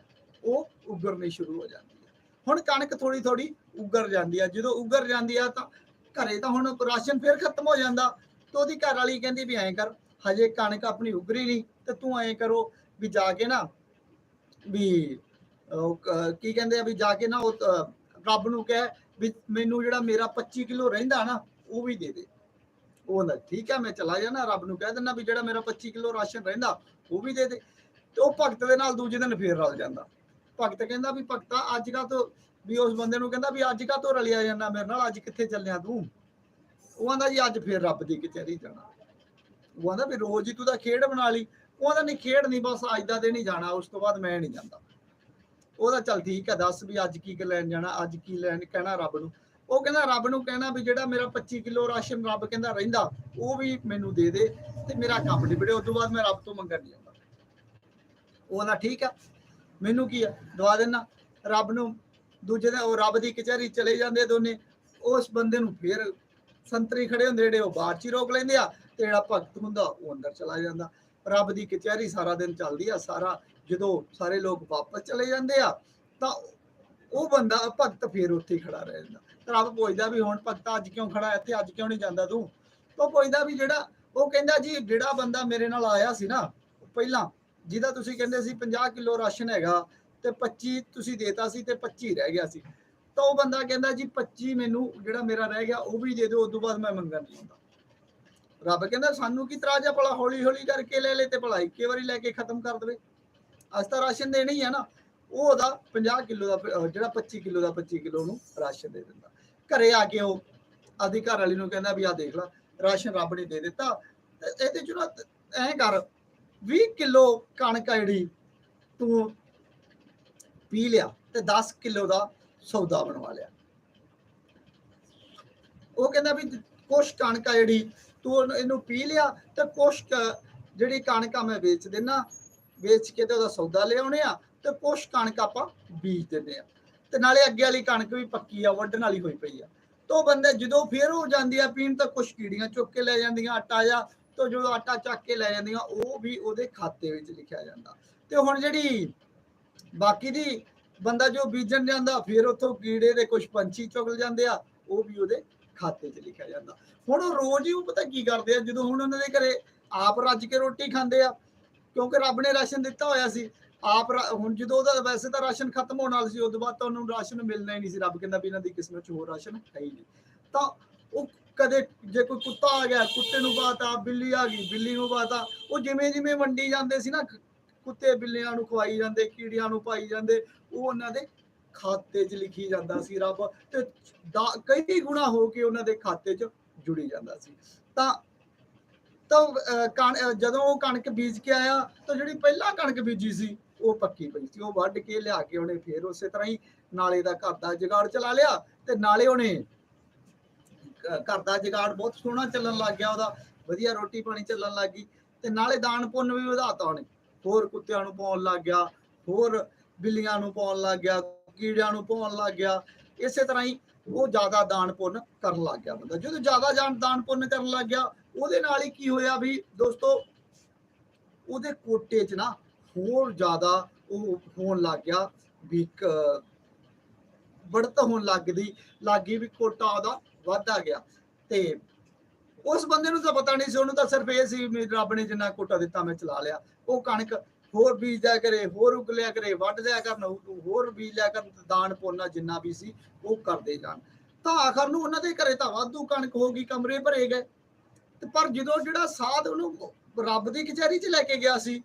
ਉਹ ਉਗਰਨੀ ਸ਼ੁਰੂ ਹੋ ਜਾਂਦੀ ਹੈ ਹੁਣ ਕਣਕ ਥੋੜੀ ਥੋੜੀ ਉੱਗਰ ਜਾਂਦੀ ਆ। ਜਦੋਂ ਉਗਰ ਜਾਂਦੀ ਆ ਤਾਂ ਘਰੇ ਤਾਂ ਹੁਣ ਰਾਸ਼ਨ ਫੇਰ ਖਤਮ ਹੋ ਜਾਂਦਾ। ਤੇ ਉਹਦੀ ਘਰ ਵਾਲੀ ਕਹਿੰਦੀ ਵੀ ਐਂ ਕਰ, ਹਜੇ ਕਣਕ ਆਪਣੀ ਉਗਰੀ ਨਹੀਂ, ਤੇ ਤੂੰ ਐਂ ਕਰੋ ਵੀ ਜਾ ਕੇ ਨਾ ਵੀ ਕੀ ਕਹਿੰਦੇ ਆ ਵੀ ਜਾ ਕੇ ਨਾ ਉਹ ਰੱਬ ਨੂੰ ਕਹਿ ਵੀ ਮੈਨੂੰ ਜਿਹੜਾ ਮੇਰਾ 25 ਕਿਲੋ ਰਹਿੰਦਾ ਨਾ, ਉਹ ਵੀ ਦੇ ਦੇ। ਉਹ ਕਹਿੰਦਾ, ਠੀਕ ਹੈ, ਮੈਂ ਚਲਾ ਜਾਣਾ ਰੱਬ ਨੂੰ ਕਹਿ ਦਿੰਦਾ ਵੀ ਜਿਹੜਾ ਮੇਰਾ 25 ਕਿਲੋ ਰਾਸ਼ਨ ਰਹਿੰਦਾ, ਉਹ ਵੀ ਦੇ ਦੇ। ਤੇ ਉਹ ਭਗਤ ਦੇ ਨਾਲ ਦੂਜੇ ਦਿਨ ਫੇਰ ਰਲ ਜਾਂਦਾ। ਭਗਤ ਕਹਿੰਦਾ ਵੀ ਭਗਤਾ, ਅੱਜ ਕਾ ਤੋਂ ਵੀ ਉਸ ਬੰਦੇ ਨੂੰ ਕਹਿੰਦਾ ਵੀ ਅੱਜ ਕਾ ਤੋਂ ਰਲਿਆ ਜਾਂਦਾ ਮੇਰੇ ਨਾਲ, ਅੱਜ ਕਿੱਥੇ ਚੱਲਿਆ ਤੂੰ? ਉਹ ਆਂਦਾ ਜੀ, ਅੱਜ ਫੇਰ ਰੱਬ ਦੀ ਕਚਹਿਰੀ ਜਾਣਾ। ਉਹ ਆਂਦਾ ਵੀ ਰੋਜ਼ ਹੀ ਤੂੰ ਤਾਂ ਖੇਡ ਬਣਾ ਲਈ। ਉਹ ਆਂਦਾ, ਨਹੀਂ ਖੇਡ ਨਹੀਂ, ਬਸ ਅੱਜ ਦਾ ਦਿਨ ਹੀ ਜਾਣਾ, ਉਸ ਤੋਂ ਬਾਅਦ ਮੈਂ ਨਹੀਂ ਜਾਂਦਾ। ਉਹਦਾ ਚੱਲ ਠੀਕ ਹੈ ਦੱਸ ਵੀ ਅੱਜ ਕੀ ਲੈਣ ਜਾਣਾ, ਅੱਜ ਕੀ ਲੈਣ ਕਹਿਣਾ ਰੱਬ ਨੂੰ। ਉਹ ਕਹਿੰਦਾ, ਰੱਬ ਨੂੰ ਕਹਿਣਾ ਵੀ ਜਿਹੜਾ ਮੇਰਾ 25 ਕਿਲੋ ਰਾਸ਼ਨ ਰੱਬ ਕਹਿੰਦਾ ਰਹਿੰਦਾ, ਉਹ ਵੀ ਮੈਨੂੰ ਦੇ ਦੇ ਤੇ ਮੇਰਾ ਕੰਮ ਨਿਬੜੇ ਉਸ ਤੋਂ ਬਾਅਦ ਮੈਂ ਰੱਬ ਤੋਂ ਮੰਗਣ ਨਹੀਂ ਆਉਂਦਾ ਉਹ ਕਹਿੰਦਾ ਠੀਕ ਆ, ਮੈਨੂੰ ਕੀ ਆ, ਦਵਾ ਦੇਣਾ ਰੱਬ ਨੂੰ ਦੂਜੇ ਦਿਨ ਉਹ ਰੱਬ ਦੀ ਕਚਹਿਰੀ ਚਲੇ ਜਾਂਦੇ ਦੋਨੇ, ਉਸ ਬੰਦੇ ਨੂੰ ਫੇਰ ਸੰਤਰੀ ਖੜੇ ਹੁੰਦੇ ਜਿਹੜੇ ਉਹ ਬਾਹਰ ਚ ਰੋਕ ਲੈਂਦੇ ਆ ਤੇ ਜਿਹੜਾ ਭਗਤ ਹੁੰਦਾ ਉਹ ਅੰਦਰ ਚਲਾ ਜਾਂਦਾ। ਰੱਬ ਦੀ ਕਚਹਿਰੀ ਸਾਰਾ ਦਿਨ ਚੱਲਦੀ ਆ, ਸਾਰਾ ਜਦੋਂ ਸਾਰੇ ਲੋਕ ਵਾਪਸ ਚਲੇ ਜਾਂਦੇ ਆ, ਤਾਂ ਉਹ ਬੰਦਾ, ਭਗਤ ਫੇਰ ਉੱਥੇ ਖੜਾ ਰਹਿ ਜਾਂਦਾ। ਤਾਂ ਰੱਬ ਪੁੱਛਦਾ ਵੀ ਹੁਣ ਭਗਤ ਅੱਜ ਕਿਉਂ ਖੜਾ ਇੱਥੇ, ਅੱਜ ਕਿਉਂ ਨਹੀਂ ਜਾਂਦਾ ਤੂੰ? ਉਹ ਪੁੱਛਦਾ ਵੀ ਜਿਹੜਾ, ਉਹ ਕਹਿੰਦਾ ਜੀ ਜਿਹੜਾ ਬੰਦਾ ਮੇਰੇ ਨਾਲ ਆਇਆ ਸੀ ਨਾ ਪਹਿਲਾਂ, ਜਿਹਦਾ ਤੁਸੀਂ ਕਹਿੰਦੇ ਸੀ 50 ਕਿਲੋ ਰਾਸ਼ਨ ਹੈਗਾ ਤੇ 25 ਤੁਸੀਂ ਦੇਤਾ ਸੀ ਤੇ 25 ਰਹਿ ਗਿਆ ਸੀ। ਤਾਂ ਉਹ ਬੰਦਾ ਕਹਿੰਦਾ ਜੀ 25 ਮੈਨੂੰ ਜਿਹੜਾ ਮੇਰਾ ਰਹਿ ਗਿਆ, ਉਹ ਵੀ ਦੇ ਦਿਓ ਉਸ ਤੋਂ ਬਾਅਦ ਮੈਂ ਮੰਗਣ ਨਹੀਂ ਆਉਂਦਾ। ਰੱਬ ਕਹਿੰਦਾ ਸਾਨੂੰ ਕੀ ਤਰਾਜਾ ਭਲਾ ਹੌਲੀ ਹੌਲੀ ਕਰਕੇ ਲੈ ਲੈ ਤੇ ਭਲਾ ਇੱਕੇ ਵਾਰੀ ਲੈ ਕੇ ਖਤਮ ਕਰ ਦੇਵੇ। ਅੱਜ ਤਾਂ ਰਾਸ਼ਨ ਦੇਣਾ ਹੀ ਆ ਨਾ। ਉਹ ਉਹਦਾ 50 ਕਿਲੋ ਦਾ ਜਿਹੜਾ 25 ਕਿਲੋ ਦਾ 25 ਕਿਲੋ ਨੂੰ ਰਾਸ਼ਨ ਦੇ ਦਿੰਦਾ। ਘਰੇ ਆ ਕੇ ਉਹ ਆਦੀ ਘਰ ਵਾਲੀ ਨੂੰ ਕਹਿੰਦਾ ਵੀ ਆ ਦੇਖ ਲੈ, ਰਾਸ਼ਨ ਰੱਬ ਨੇ ਦੇ ਦਿੱਤਾ। ਤੇ ਇਹਦੇ ਚ ਨਾ ਐਂ ਕਰ 20 ਕਿਲੋ ਕਣਕ ਜਿਹੜੀ ਤੂੰ ਪੀ ਲਿਆ ਤੇ 10 ਕਿਲੋ ਦਾ ਸੌਦਾ ਬਣਵਾ ਲਿਆ। ਉਹ ਕਹਿੰਦਾ ਵੀ ਕੁਛ ਕਣਕ ਆ ਜਿਹੜੀ, ਤੂੰ ਇਹਨੂੰ ਪੀ ਲਿਆ ਤੇ ਕੁਛ ਜਿਹੜੀ ਕਣਕ ਆ ਮੈਂ ਵੇਚ ਦੇਣਾ ਵੇਚ ਕੇ ਤੇ ਉਹਦਾ ਸੌਦਾ ਲਿਆਉਣੇ ਆ ਤੇ ਕੁਛ ਕਣਕ ਆਪਾਂ ਬੀਜ ਦਿੰਦੇ ਆ। ਤੇ ਨਾਲੇ ਅੱਗੇ ਵਾਲੀ ਕਣਕ ਵੀ ਪੱਕੀ ਆ, ਵੱਢਣ ਵਾਲੀ ਹੋਈ ਪਈ ਆ। ਤੋ ਬੰਦੇ ਜਦੋਂ ਫੇਰ ਹੋ ਜਾਂਦੀ ਆ ਪੀਣ ਤਾਂ ਕੁਛ ਕੀੜੀਆਂ ਚੁੱਕ ਕੇ ਲੈ ਜਾਂਦੀਆਂ, ਆਟਾ ਜਾਂ ਤੋ ਜਦੋਂ ਆਟਾ ਚੱਕ ਕੇ ਲੈ ਜਾਂਦੀਆਂ, ਉਹ ਵੀ ਉਹਦੇ ਖਾਤੇ ਵਿੱਚ ਲਿਖਿਆ ਜਾਂਦਾ। ਤੇ ਹੁਣ ਜਿਹੜੀ ਬਾਕੀ ਦੀ ਬੰਦਾ ਜੋ ਬੀਜਣ ਜਾਂਦਾ, ਫਿਰ ਉੱਥੋਂ ਕੀੜੇ ਦੇ ਕੁਝ ਪੰਛੀ ਚੁਗਲ ਜਾਂਦੇ ਆ, ਉਹ ਵੀ ਉਹਦੇ ਖਾਤੇ 'ਚ ਲਿਖਿਆ ਜਾਂਦਾ। ਹੁਣ ਉਹ ਰੋਜ਼ ਹੀ ਉਹ ਪਤਾ ਕੀ ਕਰਦੇ ਆ, ਜਦੋਂ ਹੁਣ ਉਹਨਾਂ ਦੇ ਘਰੇ ਆਪ ਰੱਜ ਕੇ ਰੋਟੀ ਖਾਂਦੇ ਆ, ਕਿਉਂਕਿ ਰੱਬ ਨੇ ਰਾਸ਼ਨ ਦਿੱਤਾ ਹੋਇਆ ਸੀ, ਆਪ ਹੁਣ ਜਦੋਂ ਉਹਦਾ ਵੈਸੇ ਤਾਂ ਰਾਸ਼ਨ ਖਤਮ ਹੋਣ ਵਾਲਾ ਸੀ ਉਸ ਤੋਂ ਬਾਅਦ ਤਾਂ ਉਹਨੂੰ ਰਾਸ਼ਨ ਮਿਲਣਾ ਹੀ ਨਹੀਂ ਸੀ, ਰੱਬ ਕਹਿੰਦਾ ਵੀ ਇਹਨਾਂ ਦੀ ਕਿਸਮਤ 'ਚ ਹੋਰ ਰਾਸ਼ਨ ਹੈ ਹੀ ਨਹੀਂ। ਤਾਂ ਉਹ ਕਦੇ ਜੇ ਕੋਈ ਕੁੱਤਾ ਆ ਗਿਆ, ਕੁੱਤੇ ਨੂੰ ਬਾਤਾ, ਬਿੱਲੀ ਆ ਗਈ, ਬਿੱਲੀ ਨੂੰ ਬਾਤਾ, ਉਹ ਜਿਵੇਂ ਜਿਵੇਂ ਵੰਡੀ ਜਾਂਦੇ ਸੀ ਨਾ ਕੁੱਤੇ ਬਿੱਲਿਆਂ ਨੂੰ ਖਵਾਈ ਜਾਂਦੇ, ਕੀੜੀਆਂ ਨੂੰ ਪਾਈ ਜਾਂਦੇ, ਉਹ ਉਹਨਾਂ ਦੇ ਖਾਤੇ 'ਚ ਲਿਖੀ ਜਾਂਦਾ ਸੀ ਰੱਬ ਤੇ ਦਾ- ਕਈ ਗੁਣਾ ਹੋ ਕੇ ਉਹਨਾਂ ਦੇ ਖਾਤੇ 'ਚ ਜੁੜੀ ਜਾਂਦਾ ਸੀ। ਤਾਂ ਤਾਂ ਕਣ- ਜਦੋਂ ਉਹ ਕਣਕ ਬੀਜ ਕੇ ਆਇਆ ਤਾਂ ਜਿਹੜੀ ਪਹਿਲਾਂ ਕਣਕ ਬੀਜੀ ਸੀ, ਉਹ ਪੱਕੀ ਪਈ ਸੀ। ਉਹ ਵੱਢ ਕੇ ਲਿਆ ਕੇ ਉਹਨੇ ਫੇਰ ਉਸੇ ਤਰ੍ਹਾਂ ਹੀ ਨਾਲੇ ਦਾ ਘਰ ਦਾ ਜਗਾੜ ਚਲਾ ਲਿਆ ਤੇ ਨਾਲੇ ਉਹਨੇ ਘਰ ਦਾ ਜਗਾੜ ਬਹੁਤ ਸੋਹਣਾ ਚੱਲਣ ਲੱਗ ਗਿਆ ਉਹਦਾ। ਵਧੀਆ ਰੋਟੀ ਪਾਣੀ ਚੱਲਣ ਲੱਗ ਗਈ ਤੇ ਨਾਲੇ ਦਾਨ ਪੁੰਨ ਵੀ ਵਧਾਤਾ ਉਹਨੇ। ਹੋਰ ਕੁੱਤਿਆਂ ਨੂੰ ਪਾਉਣ ਲੱਗ ਗਿਆ, ਹੋਰ ਬਿੱਲੀਆਂ ਨੂੰ ਪਾਉਣ ਲੱਗ ਗਿਆ, ਕੀੜਿਆਂ ਨੂੰ ਪਾਉਣ ਲੱਗ ਗਿਆ, ਇਸੇ ਤਰ੍ਹਾਂ ਹੀ ਉਹ ਜ਼ਿਆਦਾ ਦਾਨ ਪੁੰਨ ਕਰਨ ਲੱਗ ਗਿਆ ਬੰਦਾ। ਜਦੋਂ ਜ਼ਿਆਦਾ ਜਾਨ ਦਾਨ ਪੁੰਨ ਕਰਨ ਲੱਗ ਗਿਆ, ਉਹਦੇ ਨਾਲ ਹੀ ਕੀ ਹੋਇਆ ਵੀ ਦੋਸਤੋ, ਉਹਦੇ ਕੋਟੇ 'ਚ ਨਾ ਹੋਰ ਜ਼ਿਆਦਾ ਉਹ ਹੋਣ ਲੱਗ ਗਿਆ ਵੀ ਕ- ਬੜਤ ਹੋਣ ਲੱਗਦੀ ਲੱਗੀ ਵੀ ਕੋਟਾ ਉਹਦਾ ਵੱਧਦਾ ਗਿਆ। ਤੇ ਉਸ ਬੰਦੇ ਨੂੰ ਤਾਂ ਪਤਾ ਨਹੀਂ ਸੀ, ਉਹਨੂੰ ਤਾਂ ਸਿਰਫ ਇਹ ਸੀ ਰੱਬ ਨੇ ਜਿੰਨਾ ਕੋਟਾ ਦਿੱਤਾ, ਮੈਂ ਚਲਾ ਲਿਆ। ਉਹ ਕਣਕ ਹੋਰ ਬੀਜ ਦਿਆ ਕਰੇ, ਹੋਰ ਉਗ ਲਿਆ ਕਰੇ, ਵੱਢ ਦਿਆ ਕਰਨ, ਹੋਰ ਬੀਜ ਲਿਆ ਕਰਨ, ਦਾਨ ਪੁੰਨਾ ਜਿੰਨਾ ਵੀ ਸੀ, ਉਹ ਕਰਦੇ ਜਾਣ। ਤਾਂ ਆਖਰ ਨੂੰ ਉਹਨਾਂ ਦੇ ਘਰੇ ਤਾਂ ਵਾਧੂ ਕਣਕ ਹੋ ਗਈ, ਕਮਰੇ ਭਰੇ ਗਏ। ਤੇ ਪਰ ਜਦੋਂ ਜਿਹੜਾ ਸਾਧ ਉਹਨੂੰ ਰੱਬ ਦੀ ਕਚਹਿਰੀ 'ਚ ਲੈ ਕੇ ਗਿਆ ਸੀ,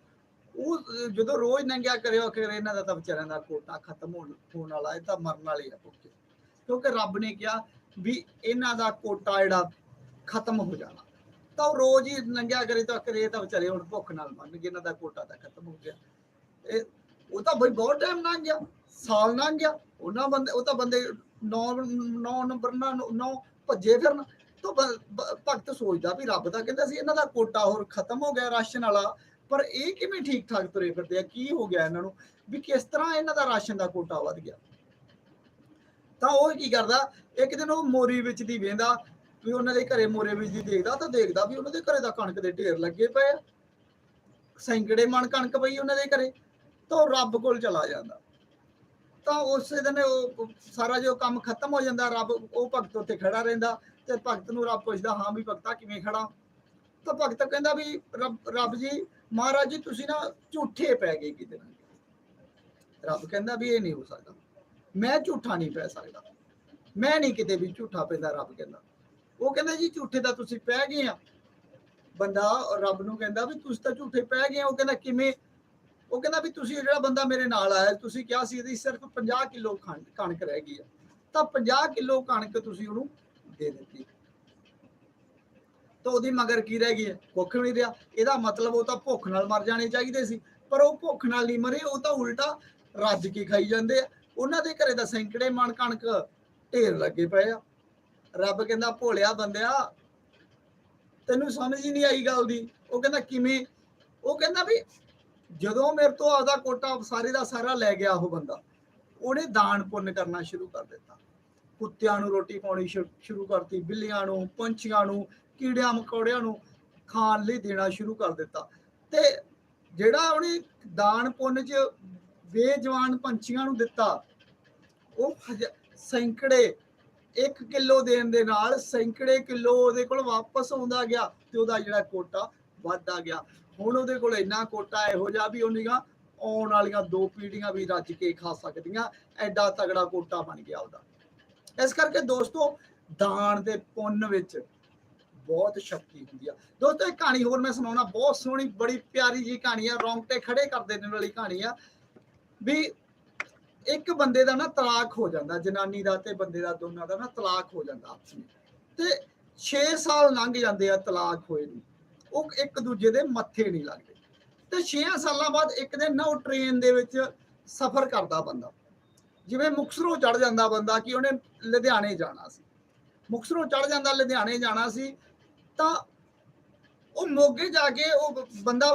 ਉਹ ਜਦੋਂ ਰੋਜ਼ ਨੰਗਿਆ ਕਰਿਓ ਕਰੇ ਇਹਨਾਂ ਦਾ ਤਾਂ ਵਿਚਾਰਿਆਂ ਦਾ ਕੋਟਾ ਖਤਮ ਹੋਣ ਹੋਣ ਵਾਲਾ, ਇਹ ਤਾਂ ਮਰਨ ਵਾਲੇ ਆ ਭੁੱਖੇ ਕਿਉਂਕਿ ਰੱਬ ਨੇ ਕਿਹਾ ਵੀ ਇਹਨਾਂ ਦਾ ਕੋਟਾ ਜਿਹੜਾ ਖਤਮ ਹੋ ਜਾਣਾ। ਤਾਂ ਉਹ ਰੋਜ਼ ਹੀ ਨੰਗਿਆ ਕਰੇ ਤਾਂ ਕਰੇ ਤਾਂ ਵਿਚਾਰੇ ਹੁਣ ਭੁੱਖ ਨਾਲ ਮਰਨਗੇ ਇਹਨਾਂ ਦਾ ਕੋਟਾ ਤਾਂ ਖਤਮ ਹੋ ਗਿਆ। ਇਹ ਉਹ ਤਾਂ ਬਈ ਬਹੁਤ ਟਾਈਮ ਲੰਘ ਗਿਆ, ਸਾਲ ਲੰਘ ਗਿਆ। ਉਹਨਾਂ ਬੰਦੇ, ਉਹ ਤਾਂ ਬੰਦੇ 9 9 ਨੰਬਰ ਨਾਲ 9 ਭੱਜੇ ਫਿਰਨ। ਤਾਂ ਭਗਤ ਸੋਚਦਾ ਵੀ ਰੱਬ ਤਾਂ ਕਹਿੰਦਾ ਸੀ ਇਹਨਾਂ ਦਾ ਕੋਟਾ ਹੋਰ ਖਤਮ ਹੋ ਗਿਆ ਰਾਸ਼ਨ ਵਾਲਾ। ਪਰ ਇਹ ਕਿਵੇਂ ਠੀਕ ਠਾਕ ਤੁਰੇ ਫਿਰਦੇ ਆ? ਕੀ ਹੋ ਗਿਆ ਇਹਨਾਂ ਨੂੰ? ਵੀ ਕਿਸ ਤਰ੍ਹਾਂ ਇਹਨਾਂ ਦਾ ਰਾਸ਼ਨ ਦਾ ਕੋਟਾ ਵੱਧ ਗਿਆ? ਤਾਂ ਉਹ ਕੀ ਕਰਦਾ? ਇੱਕ ਦਿਨ ਉਹ ਮੋਰੀ ਵਿੱਚ ਦੀ ਵੇਂਦਾ। ਵੀ ਉਹਨਾਂ ਦੇ ਘਰੇ ਮੋਰੇ ਵਿੱਚ ਦੀ ਦੇਖਦਾ ਤਾਂ ਦੇਖਦਾ ਵੀ ਉਹਨਾਂ ਦੇ ਘਰੇ ਦਾ ਕਣਕ ਦੇ ਢੇਰ ਲੱਗੇ ਪਏ ਆ। ਸੈਂਕੜੇ ਮਣ ਕਣਕ ਪਈ ਉਹਨਾਂ ਦੇ ਘਰੇ, ਤਾਂ ਉਹ ਰੱਬ ਕੋਲ ਚਲਾ ਜਾਂਦਾ। ਤਾਂ ਉਸੇ ਦਿਨ ਉਹ ਸਾਰਾ ਜੋ ਕੰਮ ਖਤਮ ਹੋ ਜਾਂਦਾ, ਰੱਬ ਉਹ ਭਗਤ ਉੱਥੇ ਖੜਾ ਰਹਿੰਦਾ ਤੇ ਭਗਤ ਨੂੰ ਰੱਬ ਪੁੱਛਦਾ, ਹਾਂ ਵੀ ਭਗਤਾ, ਕਿਵੇਂ ਖੜਾ? ਤਾਂ ਭਗਤ ਕਹਿੰਦਾ ਵੀ, ਰੱਬ ਰੱਬ ਜੀ, ਮਹਾਰਾਜ ਜੀ, ਤੁਸੀਂ ਨਾ ਝੂਠੇ ਪੈ ਗਏ ਕਿਤੇ ਨਾ ਕਿਤੇ। ਰੱਬ ਕਹਿੰਦਾ ਵੀ ਇਹ ਨਹੀਂ ਹੋ ਸਕਦਾ। ਮੈਂ ਝੂਠਾ ਨਹੀਂ ਪੈ ਸਕਦਾ। ਮੈਂ ਨਹੀਂ ਕਿਤੇ ਵੀ ਝੂਠਾ ਪੈਂਦਾ, ਰੱਬ ਕਹਿੰਦਾ। ਉਹ ਕਹਿੰਦਾ ਜੀ ਝੂਠੇ ਤਾਂ ਤੁਸੀਂ ਪੈ ਗਏ ਆ। ਬੰਦਾ ਰੱਬ ਨੂੰ ਕਹਿੰਦਾ ਵੀ ਤੁਸੀਂ ਤਾਂ ਝੂਠੇ ਪੈ ਗਏ ਉਹ ਕਹਿੰਦਾ ਕਿਵੇਂ? ਉਹ ਕਹਿੰਦਾ ਵੀ ਤੁਸੀਂ ਜਿਹੜਾ ਬੰਦਾ ਮੇਰੇ ਨਾਲ ਆਇਆ, ਤੁਸੀਂ ਕਿਹਾ ਸੀ ਇਹਦੀ ਸਿਰਫ 50 ਕਿਲੋ ਕਣਕ ਰਹਿ ਗਈ ਆ। ਤਾਂ 50 ਕਿਲੋ ਕਣਕ ਤੁਸੀਂ ਉਹਨੂੰ ਦੇ ਦਿੱਤੀ। ਤਾਂ ਉਹਦੀ ਮਗਰ ਕੀ ਰਹਿ ਗਈ ਹੈ ਭੁੱਖ ਨਹੀਂ ਰਿਹਾ। ਇਹਦਾ ਮਤਲਬ ਉਹ ਤਾਂ ਭੁੱਖ ਨਾਲ ਮਰ ਜਾਣੇ ਚਾਹੀਦੇ ਸੀ। ਪਰ ਉਹ ਭੁੱਖ ਨਾਲ ਨਹੀਂ ਮਰੇ, ਉਹ ਤਾਂ ਉਲਟਾ ਰੱਜ ਕੇ ਖਾਈ ਜਾਂਦੇ ਆ। ਉਹਨਾਂ ਦੇ ਘਰੇ ਦਾ ਸੈਂਕੜੇ ਮਣ ਕਣਕ ਢੇਰ ਲੱਗੇ ਪਏ ਆ। ਰੱਬ ਕਹਿੰਦਾ ਭੋਲਿਆ ਬੰਦਿਆ, ਤੈਨੂੰ ਸਮਝ ਹੀ ਨਹੀਂ ਆਈ ਗੱਲ ਦੀ। ਉਹ ਕਹਿੰਦਾ ਕਿਵੇਂ? ਉਹ ਕਹਿੰਦਾ ਵੀ ਜਦੋਂ ਮੇਰੇ ਤੋਂ ਆਪਦਾ ਕੋਟਾ ਸਾਰੇ ਦਾ ਸਾਰਾ ਲੈ ਗਿਆ ਉਹ ਬੰਦਾ, ਉਹਨੇ ਦਾਨ ਪੁੰਨ ਕਰਨਾ ਸ਼ੁਰੂ ਕਰ ਦਿੱਤਾ। ਕੁੱਤਿਆਂ ਨੂੰ ਰੋਟੀ ਪਾਉਣੀ ਸ਼ੁ- ਸ਼ੁਰੂ ਕਰਤੀ, ਬਿੱਲੀਆਂ ਨੂੰ, ਪੰਛੀਆਂ ਨੂੰ, ਕੀੜਿਆਂ, ਮਕੌੜਿਆਂ ਨੂੰ ਖਾਣ ਲਈ ਦੇਣਾ ਸ਼ੁਰੂ ਕਰ ਦਿੱਤਾ। ਤੇ ਜਿਹੜਾ ਉਹਨੇ ਦਾਨ ਪੁੰਨ ਚ ਬੇਜਵਾਨ ਪੰਛੀਆਂ ਨੂੰ ਦਿੱਤਾ, ਉਹ ਹਜ਼- ਸੈਂਕੜੇ 1 ਕਿਲੋ ਦੇਣ ਦੇ ਨਾਲ ਸੈਂਕੜੇ ਕਿਲੋ ਉਹਦੇ ਕੋਲ ਵਾਪਸ ਆਉਂਦਾ ਗਿਆ ਤੇ ਉਹਦਾ ਜਿਹੜਾ ਕੋਟਾ ਵੱਧਦਾ ਗਿਆ। ਹੁਣ ਉਹਦੇ ਕੋਲ ਇੰਨਾ ਕੋਟਾ ਇਹੋ ਜਿਹਾ ਵੀ ਉਹਨੀਆਂ ਆਉਣ ਵਾਲੀਆਂ ਦੋ ਪੀੜ੍ਹੀਆਂ ਵੀ ਰੱਜ ਕੇ ਖਾ ਸਕਦੀਆਂ, ਐਡਾ ਤਗੜਾ ਕੋਟਾ ਬਣ ਗਿਆ ਉਹਦਾ। ਇਸ ਕਰਕੇ ਦੋਸਤੋ, ਦਾਨ ਦੇ ਪੁੰਨ ਵਿੱਚ ਬਹੁਤ ਸ਼ਕਤੀ ਹੁੰਦੀ ਆ। ਦੋਸਤੋ, ਇੱਕ ਕਹਾਣੀ ਹੋਰ ਮੈਂ ਸੁਣਾਉਣਾ। ਬਹੁਤ ਸੋਹਣੀ, ਬੜੀ ਪਿਆਰੀ ਜੀ ਕਹਾਣੀ ਆ। ਰੌਂਗਟੇ ਖੜੇ ਕਰ ਦੇਣ ਵਾਲੀ ਕਹਾਣੀ ਆ। ਵੀ ਇੱਕ ਬੰਦੇ ਦਾ ਨਾ ਤਲਾਕ ਹੋ ਜਾਂਦਾ, ਜਨਾਨੀ ਦਾ ਤੇ ਬੰਦੇ ਦਾ ਦੋਨਾਂ ਦਾ ਨਾ ਤਲਾਕ ਹੋ ਜਾਂਦਾ ਆਪਸ ਵਿੱਚ। ਤੇ 6 ਸਾਲ ਲੰਘ ਜਾਂਦੇ ਆ ਤਲਾਕ ਹੋਏ ਨੂੰ। ਉਹ ਇੱਕ ਦੂਜੇ ਦੇ ਮੱਥੇ ਨਹੀਂ ਲੱਗਦੇ। ਤੇ 6 ਸਾਲਾਂ ਬਾਅਦ ਇੱਕ ਦਿਨ ਨਾ ਉਹ ਟ੍ਰੇਨ ਦੇ ਵਿੱਚ ਸਫ਼ਰ ਕਰਦਾ ਬੰਦਾ। ਜਿਵੇਂ ਮੁਕਸਰੋਂ ਚੜ ਜਾਂਦਾ ਬੰਦਾ ਕਿ ਉਹਨੇ ਲੁਧਿਆਣੇ ਜਾਣਾ ਸੀ। ਮੁਕਸਰੋਂ ਚੜ ਜਾਂਦਾ, ਲੁਧਿਆਣੇ ਜਾਣਾ ਸੀ, ਤਾਂ ਉਹ ਮੋਗੇ ਜਾ ਕੇ ਉਹ ਬੰਦਾ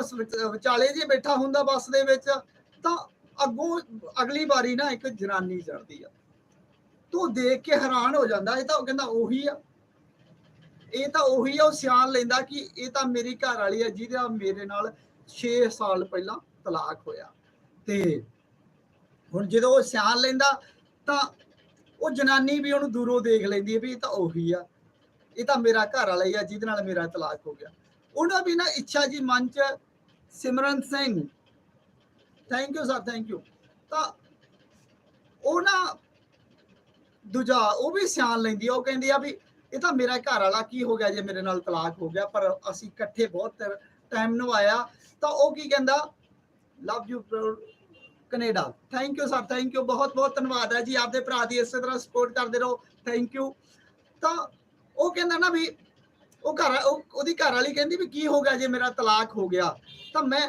ਵਿਚਾਲੇ ਜੇ ਬੈਠਾ ਹੁੰਦਾ ਬੱਸ ਦੇ ਵਿੱਚ, ਤਾਂ ਅੱਗੋਂ ਅਗਲੀ ਵਾਰੀ ਨਾ ਇੱਕ ਜਨਾਨੀ ਚੜਦੀ ਆ। ਤੂੰ ਦੇਖ ਕੇ ਹੈਰਾਨ ਹੋ ਜਾਂਦਾ, ਇਹ ਤਾਂ ਉਹ ਕਹਿੰਦਾ ਉਹੀ ਆ। ਇਹ ਤਾਂ ਉਹੀ ਆ, ਉਹ ਸਿਆਣ ਲੈਂਦਾ ਕਿ ਇਹ ਤਾਂ ਮੇਰੀ ਘਰ ਵਾਲੀ ਆ, ਜਿਹਦਾ ਮੇਰੇ ਨਾਲ 6 ਸਾਲ ਪਹਿਲਾਂ ਤਲਾਕ ਹੋਇਆ। ਤੇ ਹੁਣ ਜਦੋਂ ਉਹ ਸਿਆਣ ਲੈਂਦਾ, ਤਾਂ ਉਹ ਜਨਾਨੀ ਵੀ ਉਹਨੂੰ ਦੂਰੋਂ ਦੇਖ ਲੈਂਦੀ ਹੈ ਵੀ ਇਹ ਤਾਂ ਉਹੀ ਆ। ਇਹ ਤਾਂ ਮੇਰਾ ਘਰ ਵਾਲਾ ਹੀ ਆ, ਜਿਹਦੇ ਨਾਲ ਮੇਰਾ ਤਲਾਕ ਹੋ ਗਿਆ। ਉਹਨਾਂ ਵੀ ਨਾ ਇੱਛਾ ਜੀ ਮਨ ਚ Simran Singh thank you sir thank you ਤਾਂ ਉਹ ਨਾ ਦੂਜਾ, ਉਹ ਵੀ ਸਿਆਣ ਲੈਂਦੀ ਉਹ ਕਹਿੰਦੀ ਆ ਵੀ ਇਹ ਤਾਂ ਮੇਰਾ ਘਰ ਵਾਲਾ ਕੀ ਹੋ ਗਿਆ ਜੇ ਮੇਰੇ ਨਾਲ ਤਲਾਕ ਹੋ ਗਿਆ, ਪਰ ਅਸੀਂ ਇਕੱਠੇ ਬਹੁਤ ਟਾਈਮ ਨਿਭਾਇਆ। ਤਾਂ ਉਹ ਕੀ ਕਹਿੰਦਾ love you Canada. Thank you sir thank you ਬਹੁਤ ਬਹੁਤ ਧੰਨਵਾਦ ਹੈ ਜੀ। ਆਪਦੇ ਭਰਾ ਦੀ ਇਸੇ ਤਰ੍ਹਾਂ ਸਪੋਰਟ ਕਰਦੇ ਰਹੋ। ਥੈਂਕ ਯੂ ਤਾਂ ਉਹ ਕਹਿੰਦਾ ਨਾ ਵੀ ਉਹ ਘਰ ਉਹਦੀ ਘਰ ਵਾਲੀ ਕਹਿੰਦੀ ਵੀ ਕੀ ਹੋ ਗਿਆ ਜੇ ਮੇਰਾ ਤਲਾਕ ਹੋ ਗਿਆ। ਤਾਂ ਮੈਂ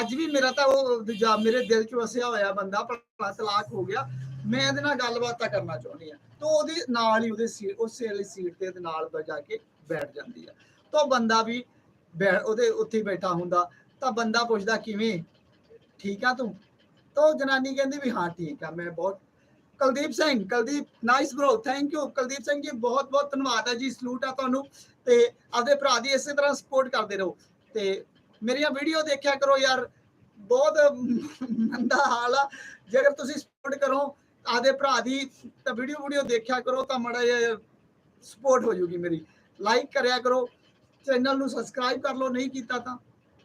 ਅੱਜ ਵੀ ਮੇਰਾ ਤਾਂ ਉਹ ਦੂਜਾ ਮੇਰੇ ਦਿਲ 'ਚ ਵਸਿਆ ਹੋਇਆ ਬੰਦਾ ਪਰ ਤਲਾਕ ਹੋ ਗਿਆ। ਮੈਂ ਇਹਦੇ ਨਾਲ ਗੱਲਬਾਤ ਤਾਂ ਕਰਨਾ ਚਾਹੁੰਦੀ ਆ ਤਾਂ ਉਹਦੇ ਨਾਲ ਹੀ ਉਹਦੇ ਸੀਟ ਉਸੇ ਵਾਲੀ ਸੀਟ ਤੇ ਇਹਦੇ ਨਾਲ ਬਜਾ ਕੇ ਬੈਠ ਜਾਂਦੀ ਆ। ਤਾਂ ਬੰਦਾ ਵੀ ਉਹਦੇ ਉੱਥੇ ਬੈਠਾ ਹੁੰਦਾ। ਤਾਂ ਬੰਦਾ ਪੁੱਛਦਾ, ਕਿਵੇਂ? ਠੀਕ ਆ ਤੂੰ? ਤਾਂ ਉਹ ਜਨਾਨੀ ਕਹਿੰਦੀ ਵੀ, ਹਾਂ, ਠੀਕ ਆ, ਮੈਂ ਬਹੁਤ Kuldeep Singh, Kuldeep nice bro thank you Kuldeep Singh ji ਬਹੁਤ ਬਹੁਤ ਧੰਨਵਾਦ ਹੈ ਜੀ ਸਲੂਟ ਆ ਤੁਹਾਨੂੰ। ਤੇ ਆਪਦੇ ਭਰਾ ਦੀ ਇਸੇ ਤਰ੍ਹਾਂ ਸਪੋਰਟ ਕਰਦੇ ਰਹੋ। ਤੇ ਮੇਰੀਆਂ ਵੀਡੀਓ ਦੇਖਿਆ ਕਰੋ ਯਾਰ, ਬਹੁਤ ਮੰਦਾ ਹਾਲ ਆ। ਜੇਕਰ ਤੁਸੀਂ ਸਪੋਰਟ ਕਰੋ ਆਪਦੇ ਭਰਾ ਦੀ, ਤਾਂ ਵੀਡੀਓ ਵੀਡੀਓ ਦੇਖਿਆ ਕਰੋ, ਤਾਂ ਮੜਾ ਸਪੋਰਟ ਹੋ ਜੂਗੀ ਮੇਰੀ। ਲਾਈਕ ਕਰਿਆ ਕਰੋ ਚੈਨਲ ਨੂੰ ਸਬਸਕ੍ਰਾਈਬ ਕਰ ਲਓ, ਨਹੀਂ ਕੀਤਾ ਤਾਂ।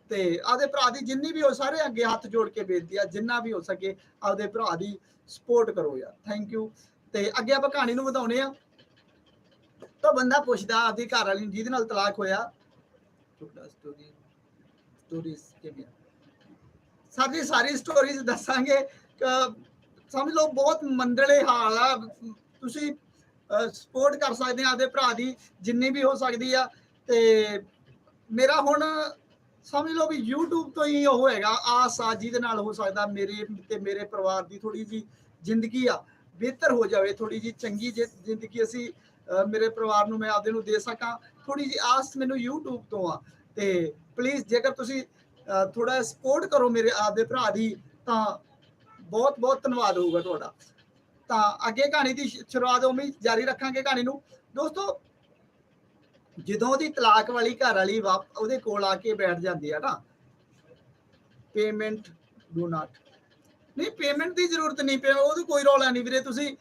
ਤੇ ਆਪਦੇ ਭਰਾ ਦੀ ਜਿੰਨੀ ਵੀ ਹੋ, ਸਾਰੇ ਅੱਗੇ ਹੱਥ ਜੋੜ ਕੇ ਬੇਨਤੀ ਆ, ਜਿੰਨਾ ਵੀ ਹੋ ਸਕੇ ਆਪਦੇ ਭਰਾ ਦੀ ਸਪੋਰਟ ਕਰੋ ਯਾਰ। ਥੈਂਕ ਯੂ ਤੇ ਅੱਗੇ ਆਪਾਂ ਕਹਾਣੀ ਨੂੰ ਵਧਾਉਣੇ ਆ। ਤਾਂ ਬੰਦਾ ਪੁੱਛਦਾ ਆਪਦੀ ਘਰ ਵਾਲੀ ਨੂੰ ਜਿਹਦੇ ਨਾਲ ਤਲਾਕ ਹੋਇਆ। ਤੁਹਾਡਾ ਸਟੋਰੀ ਸਟੋਰੀਜ਼ ਕਿਵੇਂ ਸਾਡੀ ਸਾਰੀ ਸਟੋਰੀਜ਼ ਦੱਸਾਂਗੇ ਸਮਝ ਲਓ ਬਹੁਤ ਮੰਦਲੇ ਹਾਲ ਆ ਤੁਸੀਂ ਸਪੋਰਟ ਕਰ ਸਕਦੇ ਆ ਆਪਦੇ ਭਰਾ ਦੀ ਜਿੰਨੀ ਵੀ ਹੋ ਸਕਦੀ ਆ ਤੇ ਮੇਰਾ ਹੁਣ ਸਮਝ ਲਓ ਵੀ YouTube ਤੋਂ ਹੀ ਉਹ ਹੈਗਾ ਆਸ ਆ ਜਿਹਦੇ ਨਾਲ ਹੋ ਸਕਦਾ ਮੇਰੇ ਤੇ ਮੇਰੇ ਪਰਿਵਾਰ ਦੀ ਥੋੜੀ ਜੀ ਜ਼ਿੰਦਗੀ ਆ ਬਿਹਤਰ ਹੋ ਜਾਵੇ ਥੋੜੀ ਜੀ ਚੰਗੀ ਜਿ- ਜ਼ਿੰਦਗੀ ਅਸੀਂ ਮੇਰੇ ਪਰਿਵਾਰ ਨੂੰ ਮੈਂ ਆਪਦੇ ਨੂੰ ਦੇ ਸਕਾਂ ਥੋੜੀ ਜੀ ਆਸ ਮੈਨੂੰ YouTube ਤੋਂ ਆ ਤੇ ਪਲੀਜ਼ ਜੇਕਰ ਤੁਸੀਂ ਥੋੜਾ ਸਪੋਰਟ ਕਰੋ ਮੇਰੇ ਆਪਦੇ ਭਰਾ ਦੀ, ਤਾਂ ਬਹੁਤ ਬਹੁਤ ਧੰਨਵਾਦ ਹੋਊਗਾ ਤੁਹਾਡਾ। ਤਾਂ ਅੱਗੇ ਕਹਾਣੀ ਦੀ ਸ਼ੁਰੂਆਤ ਉਵੇਂ ਜਾਰੀ ਰੱਖਾਂਗੇ ਕਹਾਣੀ ਨੂੰ। ਦੋਸਤੋ, ਜਦੋਂ ਉਹਦੀ ਤਲਾਕ ਵਾਲੀ ਘਰ ਵਾਲੀ ਵਾਪ, ਉਹਦੇ ਕੋਲ ਆ ਕੇ ਬੈਠ ਜਾਂਦੀ ਆ ਨਾ। ਪੇਮੈਂਟ ਡੂ ਨਾਟ ਨਹੀਂ ਪੇਮੈਂਟ ਦੀ ਜ਼ਰੂਰਤ ਨਹੀਂ ਪੇ ਉਹਦੀ ਕੋਈ ਰੌਲਾ ਨਹੀਂ ਵੀਰੇ। ਤੁਸੀਂ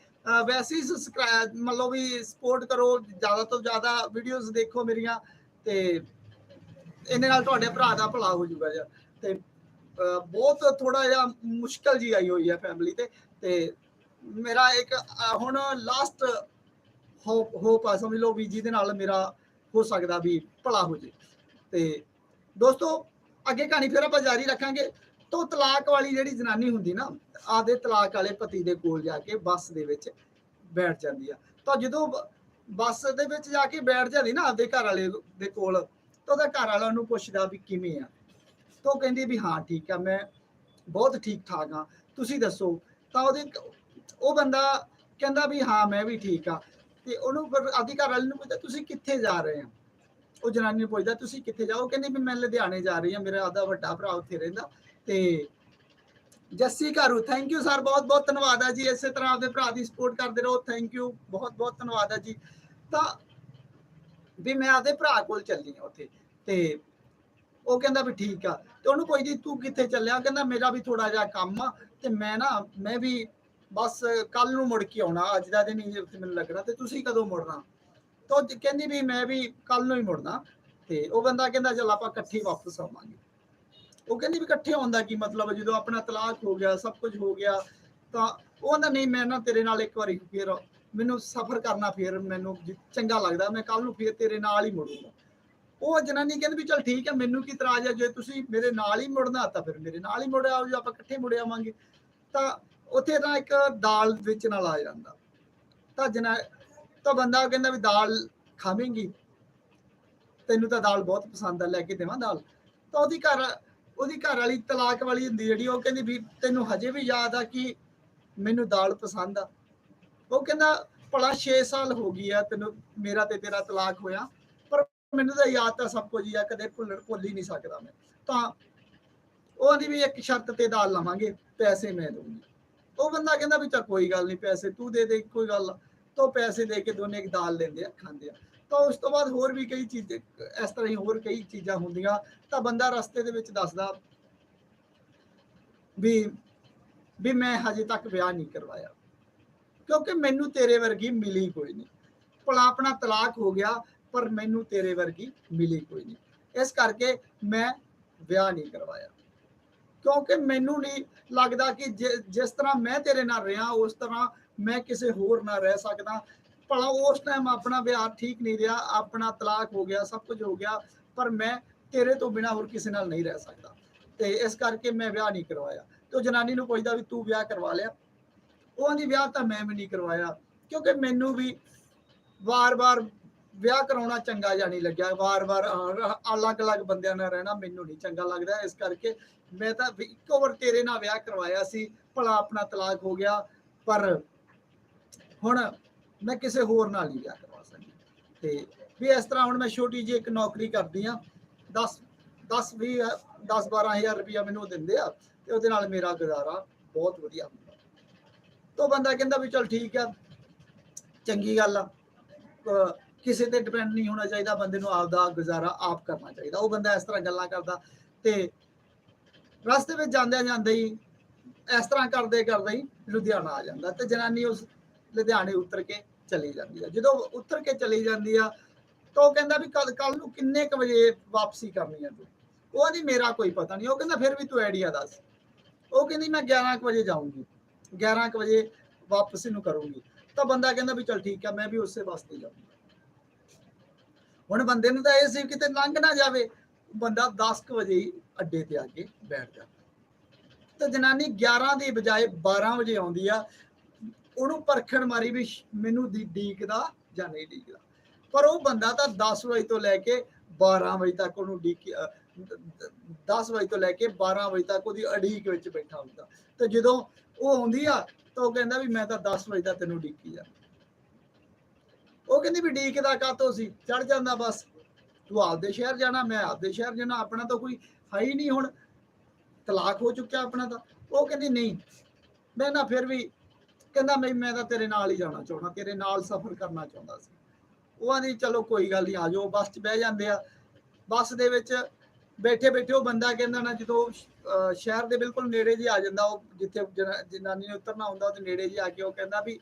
ਵੈਸੇ ਹੀ ਸਬਸਕ੍ਰਾਈਬ ਮਤਲਬ ਵੀ ਸਪੋਰਟ ਕਰੋ, ਜ਼ਿਆਦਾ ਤੋਂ ਜ਼ਿਆਦਾ ਵੀਡੀਓਜ਼ ਦੇਖੋ ਮੇਰੀਆਂ, ਤੇ ਇਹਦੇ ਨਾਲ ਤੁਹਾਡੇ ਭਰਾ ਦਾ ਭਲਾ ਹੋ ਜਾਊਗਾ ਯਾਰ ਤੇ ਅਹ, ਬਹੁਤ ਥੋੜਾ ਜਿਹਾ ਮੁਸ਼ਕਲ ਜੀ ਆਈ ਹੋਈ ਹੈ ਫੈਮਿਲੀ ਤੇ। ਤੇ ਮੇਰਾ ਇੱਕ ਹੁਣ ਲਾਸਟ ਹੋਪ ਹੋਪ ਆ ਸਮਝ ਲਓ ਵੀ ਜਿਹਦੇ ਨਾਲ ਮੇਰਾ ਹੋ ਸਕਦਾ ਵੀ ਭਲਾ ਹੋ ਜੇ। ਤੇ ਦੋਸਤੋ ਅੱਗੇ ਕਹਾਣੀ ਫਿਰ ਆਪਾਂ ਜਾਰੀ ਰੱਖਾਂਗੇ। ਤੋਂ ਤਲਾਕ ਵਾਲੀ ਜਿਹੜੀ ਜਨਾਨੀ ਹੁੰਦੀ ਨਾ ਆਦੇ ਤਲਾਕ ਵਾਲੇ ਪਤੀ ਦੇ ਕੋਲ ਜਾ ਕੇ ਬੱਸ ਦੇ ਵਿੱਚ ਬੈਠ ਜਾਂਦੀ ਆ। ਤਾਂ ਜਦੋਂ ਬੱਸ ਦੇ ਵਿੱਚ ਜਾ ਕੇ ਬੈਠ ਜਾਂਦੀ ਨਾ ਆਪਦੇ ਘਰ ਵਾਲੇ ਦੇ ਕੋਲ ਤਾਂ ਉਹਦਾ ਘਰ ਵਾਲਾ ਉਹਨੂੰ ਪੁੱਛਦਾ ਵੀ ਕਿਵੇਂ ਆ। ਤਾਂ ਉਹ ਕਹਿੰਦੀ ਵੀ ਹਾਂ, ਠੀਕ ਆ, ਮੈਂ ਬਹੁਤ ਠੀਕ ਠਾਕ ਆ, ਤੁਸੀਂ ਦੱਸੋ। ਤਾਂ ਉਹਦੇ ਉਹ ਬੰਦਾ ਕਹਿੰਦਾ ਵੀ ਹਾਂ, ਮੈਂ ਵੀ ਠੀਕ ਆ। ਤੇ ਉਹਨੂੰ ਫਿਰ ਆਪਦੀ ਘਰ ਵਾਲੇ ਨੂੰ ਪੁੱਛਦਾ, ਤੁਸੀਂ ਕਿੱਥੇ ਜਾ ਰਹੇ ਆ? ਉਹ ਜਨਾਨੀ ਨੂੰ ਪੁੱਛਦਾ, ਤੁਸੀਂ ਕਿੱਥੇ ਜਾਓ ਕਹਿੰਦੀ ਵੀ ਮੈਂ ਲੁਧਿਆਣੇ ਜਾ ਰਹੀ ਹਾਂ ਮੇਰਾ ਆਦਾ ਵੱਡਾ ਭਰਾ ਉੱਥੇ ਰਹਿੰਦਾ। ਤੇ Jassi Gharu thank you sir ਬਹੁਤ ਬਹੁਤ ਧੰਨਵਾਦ ਆ ਜੀ। ਇਸੇ ਤਰ੍ਹਾਂ ਆਪਦੇ ਭਰਾ ਦੀ ਸਪੋਰਟ ਕਰਦੇ ਰਹੋ ਥੈਂਕ ਯੂ ਬਹੁਤ ਬਹੁਤ ਧੰਨਵਾਦ ਆ ਜੀ। ਤਾਂ ਵੀ ਮੈਂ ਆਪਦੇ ਭਰਾ ਕੋਲ ਚੱਲੀ ਆ ਉੱਥੇ, ਤੇ ਉਹ ਕਹਿੰਦਾ ਵੀ ਠੀਕ ਆ, ਤੇ ਉਹਨੂੰ ਕੋਈ ਜੀ ਤੂੰ ਕਿੱਥੇ ਚੱਲਿਆ? ਕਹਿੰਦਾ ਮੇਰਾ ਵੀ ਥੋੜਾ ਜਿਹਾ ਕੰਮ ਆ, ਤੇ ਮੈਂ ਨਾ, ਮੈਂ ਵੀ ਬਸ ਕੱਲ ਨੂੰ ਮੁੜ ਕੇ ਆਉਣਾ, ਅੱਜ ਦਾ ਦਿਨ ਹੀ ਮੈਨੂੰ ਲੱਗਣਾ, ਤੇ ਤੁਸੀਂ ਕਦੋਂ ਮੁੜਨਾ? ਤਾਂ ਕਹਿੰਦੀ ਵੀ ਮੈਂ ਵੀ ਕੱਲ ਨੂੰ ਹੀ ਮੁੜਨਾ, ਤੇ ਉਹ ਬੰਦਾ ਕਹਿੰਦਾ ਚੱਲ ਆਪਾਂ ਇਕੱਠੇ ਹੀ ਵਾਪਸ ਆਵਾਂਗੇ। ਉਹ ਕਹਿੰਦੀ ਵੀ ਇਕੱਠੇ ਆਉਣ ਦਾ ਕੀ ਮਤਲਬ ਜਦੋਂ ਆਪਣਾ ਤਲਾਕ ਹੋ ਗਿਆ, ਸਭ ਕੁਝ ਹੋ ਗਿਆ, ਤਾਂ ਉਹ ਕਹਿੰਦਾ ਨਹੀਂ, ਮੈਂ ਨਾ ਤੇਰੇ ਨਾਲ ਇੱਕ ਵਾਰੀ ਫੇਰ ਮੈਨੂੰ ਸਫ਼ਰ ਕਰਨਾ ਫੇਰ ਮੈਨੂੰ ਚੰਗਾ ਲੱਗਦਾ, ਮੈਂ ਕੱਲ ਨੂੰ ਫੇਰ ਤੇਰੇ ਨਾਲ ਹੀ ਮੁੜੂੰਗਾ। ਉਹ ਜਨਾਨੀ ਕਹਿੰਦੀ ਵੀ ਚਲ ਠੀਕ ਹੈ, ਮੈਨੂੰ ਕੀ ਇਤਰਾਜ਼ ਹੈ, ਜੇ ਤੁਸੀਂ ਮੇਰੇ ਨਾਲ ਹੀ ਮੁੜਨਾ ਤਾਂ ਫਿਰ ਮੇਰੇ ਨਾਲ ਹੀ ਮੁੜ ਆਓ, ਜੇ ਆਪਾਂ ਇਕੱਠੇ ਮੁੜ ਆਵਾਂਗੇ। ਤਾਂ ਉੱਥੇ ਤਾਂ ਇੱਕ ਦਾਲ ਵੇਚਣ ਵਾਲਾ ਆ ਜਾਂਦਾ। ਤਾਂ ਜਨਾ, ਤਾਂ ਬੰਦਾ ਕਹਿੰਦਾ ਵੀ ਦਾਲ ਖਾਵੇਂਗੀ। ਤੈਨੂੰ ਤਾਂ ਦਾਲ ਬਹੁਤ ਪਸੰਦ ਆ, ਲੈ ਕੇ ਦੇਵਾਂ ਦਾਲ। ਤਾਂ ਉਹਦੀ ਘਰ ਉਹਦੀ ਘਰ ਵਾਲੀ ਤਲਾਕ ਵਾਲੀ ਹੁੰਦੀ ਜਿਹੜੀ, ਉਹ ਕਹਿੰਦੀ ਵੀ ਤੈਨੂੰ ਹਜੇ ਵੀ ਯਾਦ ਆ ਕਿ ਮੈਨੂੰ ਦਾਲ ਪਸੰਦ ਆ। ਉਹ ਕਹਿੰਦਾ, ਭਲਾ 6 ਸਾਲ ਹੋ ਗਈ ਆ, ਤੈਨੂੰ ਮੇਰਾ ਤੇ ਤੇਰਾ ਤਲਾਕ ਹੋਇਆ, ਪਰ ਮੈਨੂੰ ਤਾਂ ਯਾਦ ਤਾਂ ਸਭ ਕੁਝ ਹੀ ਆ, ਕਦੇ ਭੁੱਲ ਭੁੱਲ ਹੀ ਨਹੀਂ ਸਕਦਾ ਮੈਂ। ਤਾਂ ਉਹ ਆਂਦੀ ਵੀ ਇੱਕ ਸ਼ਰਤ ਤੇ ਦਾਲ ਲਵਾਂਗੇ, ਪੈਸੇ ਮੈਂ ਦਊਂਗੀ। ਉਹ ਬੰਦਾ ਕਹਿੰਦਾ ਵੀ ਤਾਂ ਕੋਈ ਗੱਲ ਨਹੀਂ, ਪੈਸੇ ਤੂੰ ਦੇ ਦੇ ਕੋਈ ਗੱਲ ਆ। ਤਾਂ ਉਹ ਪੈਸੇ ਦੇ ਕੇ ਦੋਨੇ ਇੱਕ ਦਾਲ ਲੈਂਦੇ ਆ, ਖਾਂਦੇ ਆ। ਤਾਂ ਉਸ ਤੋਂ ਬਾਅਦ ਹੋਰ ਵੀ ਕਈ ਚੀਜ਼, ਇਸ ਤਰ੍ਹਾਂ ਹੀ ਹੋਰ ਕਈ ਚੀਜ਼ਾਂ ਹੁੰਦੀਆਂ, ਤਾਂ ਬੰਦਾ ਰਸਤੇ ਦੇ ਵਿੱਚ ਦੱਸਦਾ ਵੀ ਵੀ ਮੈਂ ਹਜੇ ਤੱਕ ਵਿਆਹ ਨਹੀਂ ਕਰਵਾਇਆ। ਕਿਉਂਕਿ ਮੈਨੂੰ ਤੇਰੇ ਵਰਗੀ ਮਿਲੀ ਕੋਈ ਨਹੀਂ। ਭਲਾ ਆਪਣਾ ਤਲਾਕ ਹੋ ਗਿਆ, ਪਰ ਮੈਨੂੰ ਤੇਰੇ ਵਰਗੀ ਮਿਲੀ ਕੋਈ ਨਹੀਂ। ਇਸ ਕਰਕੇ ਮੈਂ ਵਿਆਹ ਨਹੀਂ ਕਰਵਾਇਆ। ਕਿਉਂਕਿ ਮੈਨੂੰ ਨਹੀਂ ਲੱਗਦਾ ਕਿ ਜਿ- ਜਿਸ ਤਰ੍ਹਾਂ ਮੈਂ ਤੇਰੇ ਨਾਲ ਰਿਹਾ, ਉਸ ਤਰ੍ਹਾਂ ਮੈਂ ਕਿਸੇ ਹੋਰ ਨਾਲ ਰਹਿ ਸਕਦਾ। ਭਲਾ ਉਸ ਟਾਈਮ ਆਪਣਾ ਵਿਆਹ ਠੀਕ ਨਹੀਂ ਰਿਹਾ, ਆਪਣਾ ਤਲਾਕ ਹੋ ਗਿਆ, ਸਭ ਕੁਝ ਹੋ ਗਿਆ, ਪਰ ਮੈਂ ਤੇਰੇ ਤੋਂ ਬਿਨਾ ਹੋਰ ਕਿਸੇ ਨਾਲ ਨਹੀਂ ਰਹਿ ਸਕਦਾ। ਤੇ ਇਸ ਕਰਕੇ ਮੈਂ ਵਿਆਹ ਨਹੀਂ ਕਰਵਾਇਆ। ਤੇ ਉਹ ਜਨਾਨੀ ਨੂੰ ਪੁੱਛਦਾ ਵੀ ਤੂੰ ਵਿਆਹ ਕਰਵਾ ਲਿਆ? ਉਹ ਆਂਦੀ ਵਿਆਹ ਤਾਂ ਮੈਂ ਵੀ ਨਹੀਂ ਕਰਵਾਇਆ। ਕਿਉਂਕਿ ਮੈਨੂੰ ਵੀ ਵਾਰ-ਵਾਰ ਵਿਆਹ ਕਰਾਉਣਾ ਚੰਗਾ ਜਾਂ ਨਹੀਂ ਲੱਗਿਆ। ਵਾਰ-ਵਾਰ ਅਲੱਗ-ਅਲੱਗ ਬੰਦਿਆਂ ਨਾਲ ਰਹਿਣਾ ਮੈਨੂੰ ਨਹੀਂ ਚੰਗਾ ਲੱਗਦਾ। ਇਸ ਕਰਕੇ ਮੈਂ ਤਾਂ ਇੱਕੋ ਵਾਰ ਤੇਰੇ ਨਾਲ ਵਿਆਹ ਕਰਵਾਇਆ ਸੀ। ਭਲਾ ਆਪਣਾ ਤਲਾਕ ਹੋ ਗਿਆ। ਪਰ ਹੁਣ ਮੈਂ ਕਿਸੇ ਹੋਰ ਨਾਲ ਨਹੀਂ ਵਿਆਹ ਕਰਵਾ ਸਕਦੀ। ਤੇ ਵੀ ਇਸ ਤਰ੍ਹਾਂ ਹੁਣ ਮੈਂ ਛੋਟੀ ਜਿਹੀ ਇੱਕ ਨੌਕਰੀ ਕਰਦੀ ਆ 10 10 20 10 12000 ਰੁਪਇਆ ਮੈਨੂੰ ਉਹ ਦਿੰਦੇ ਆ। ਤੇ ਉਹਦੇ ਨਾਲ ਮੇਰਾ ਗੁਜ਼ਾਰਾ ਬਹੁਤ ਵਧੀਆ ਹੁੰਦਾ। ਤੋਂ ਬੰਦਾ ਕਹਿੰਦਾ ਵੀ ਚਲ ਠੀਕ ਆ, ਚੰਗੀ ਗੱਲ ਆ। ਕਿਸੇ ਤੇ ਡਿਪੈਂਡ ਨਹੀਂ ਹੋਣਾ ਚਾਹੀਦਾ, ਬੰਦੇ ਨੂੰ ਆਪਦਾ ਗੁਜ਼ਾਰਾ ਆਪ ਕਰਨਾ ਚਾਹੀਦਾ। ਉਹ ਬੰਦਾ ਇਸ ਤਰ੍ਹਾਂ ਗੱਲਾਂ ਕਰਦਾ ਤੇ ਰਸਤੇ ਵਿੱਚ ਜਾਂਦਿਆਂ ਜਾਂਦੇ ਹੀ ਇਸ ਤਰ੍ਹਾਂ ਕਰਦੇ ਕਰਦੇ ਹੀ ਲੁਧਿਆਣਾ ਆ ਜਾਂਦਾ ਤੇ ਜਨਾਨੀ ਉਸ ਲੁਧਿਆਣੇ ਉਤਰ ਕੇ ਚਲੀ ਜਾਂਦੀ ਆ। ਜਦੋਂ ਉਤਰ ਕੇ ਚਲੀ ਜਾਂਦੀ ਆ ਤਾਂ ਉਹ ਕਹਿੰਦਾ ਵੀ ਕੱਲ ਕੱਲ ਨੂੰ ਕਿੰਨੇ ਕ ਵਜੇ ਵਾਪਸੀ ਕਰਨੀ ਆ ਤੂੰ? ਉਹ ਨਹੀਂ ਮੇਰਾ ਕੋਈ ਪਤਾ ਨਹੀਂ ਉਹ ਕਹਿੰਦਾ, ਫਿਰ ਵੀ ਤੂੰ ਆਈਡੀਆ ਦੱਸ। ਉਹ ਕਹਿੰਦੀ, ਮੈਂ 11 ਕੁ ਵਜੇ ਜਾਊਂਗੀ। 11 ਕੁ ਵਜੇ ਵਾਪਸ ਇਹਨੂੰ ਕਰੂੰਗੀ। ਤਾਂ ਬੰਦਾ ਕਹਿੰਦਾ ਵੀ ਚਲ ਠੀਕ ਆ, ਮੈਂ ਵੀ ਉਸੇ ਵਾਸਤੇ ਜਾਊਂਗਾ। ਹੁਣ ਬੰਦੇ ਨੂੰ ਤਾਂ ਇਹ ਸੀ ਕਿਤੇ ਲੰਘ ਨਾ ਜਾਵੇ। ਬੰਦਾ 10 ਵਜੇ ਹੀ ਅੱਡੇ ਤੇ ਆ ਕੇ ਬੈਠ ਜਾਂਦਾ। ਤੇ ਜਨਾਨੀ 11 ਦੀ ਬਜਾਏ 12 ਵਜੇ ਆਉਂਦੀ ਆ। ਉਹਨੂੰ ਪਰਖਣ ਮਾਰੀ ਵੀ ਮੈਨੂੰ ਦੀ ਡੀਕਦਾ ਜਾਂ ਨਹੀਂ ਡੀਕਦਾ। ਪਰ ਉਹ ਬੰਦਾ ਤਾਂ 10 ਵਜੇ ਤੋਂ ਲੈ ਕੇ 12 ਵਜੇ ਤੱਕ ਉਹਨੂੰ ਡੀਕ 10 ਵਜੇ ਤੋਂ ਲੈ ਕੇ 12 ਵਜੇ ਤੱਕ ਉਹਦੀ ਅੜੀਕ ਵਿੱਚ ਬੈਠਾ ਹੁੰਦਾ। ਤੇ ਜਦੋਂ ਉਹ ਆਉਂਦੀ ਆ ਤਾਂ ਉਹ ਕਹਿੰਦਾ ਵੀ ਮੈਂ ਤਾਂ 10 ਵਜੇ ਤੱਕ ਤੈਨੂੰ ਡੀਕੀ ਆ। ਉਹ ਕਹਿੰਦੀ ਵੀ ਡੀਕਦਾ ਕਾਤੋਂ ਸੀ ਚੜ ਜਾਂਦਾ ਬਸ। ਤੂੰ ਆਪਦੇ ਸ਼ਹਿਰ ਜਾਣਾ, ਮੈਂ ਆਪਦੇ ਸ਼ਹਿਰ ਜਾਣਾ, ਆਪਣਾ ਤਾਂ ਕੋਈ ਹੈ ਹੀ ਨਹੀਂ ਹੁਣ। ਤਲਾਕ ਹੋ ਚੁੱਕਿਆ ਆਪਣਾ ਤਾਂ। ਉਹ ਕਹਿੰਦੀ ਨਹੀਂ, ਮੈਂ ਨਾ ਫਿਰ ਵੀ ਕਹਿੰਦਾ ਮੈਂ ਮੈਂ ਤਾਂ ਤੇਰੇ ਨਾਲ ਹੀ ਜਾਣਾ ਚਾਹੁੰਦਾ, ਤੇਰੇ ਨਾਲ ਸਫ਼ਰ ਕਰਨਾ ਚਾਹੁੰਦਾ ਸੀ। ਉਹ ਆਂਦੀ ਚਲੋ ਕੋਈ ਗੱਲ ਨਹੀਂ, ਆ ਜਾਓ, ਬੱਸ 'ਚ ਬਹਿ ਜਾਂਦੇ ਆ। ਬੱਸ ਦੇ ਵਿੱਚ ਬੈਠੇ ਬੈਠੇ ਉਹ ਬੰਦਾ ਕਹਿੰਦਾ ਨਾ ਜਦੋਂ ਸ਼ਹਿਰ ਦੇ ਬਿਲਕੁਲ ਨੇੜੇ ਜੀ ਆ ਜਾਂਦਾ ਉਹ ਜਿੱਥੇ ਜਨਾ- ਜਨਾਨੀ ਨੇ ਉਤਰਨਾ ਹੁੰਦਾ ਉਹਦੇ ਨੇੜੇ ਜੀ ਆ ਕੇ ਉਹ ਕਹਿੰਦਾ ਵੀ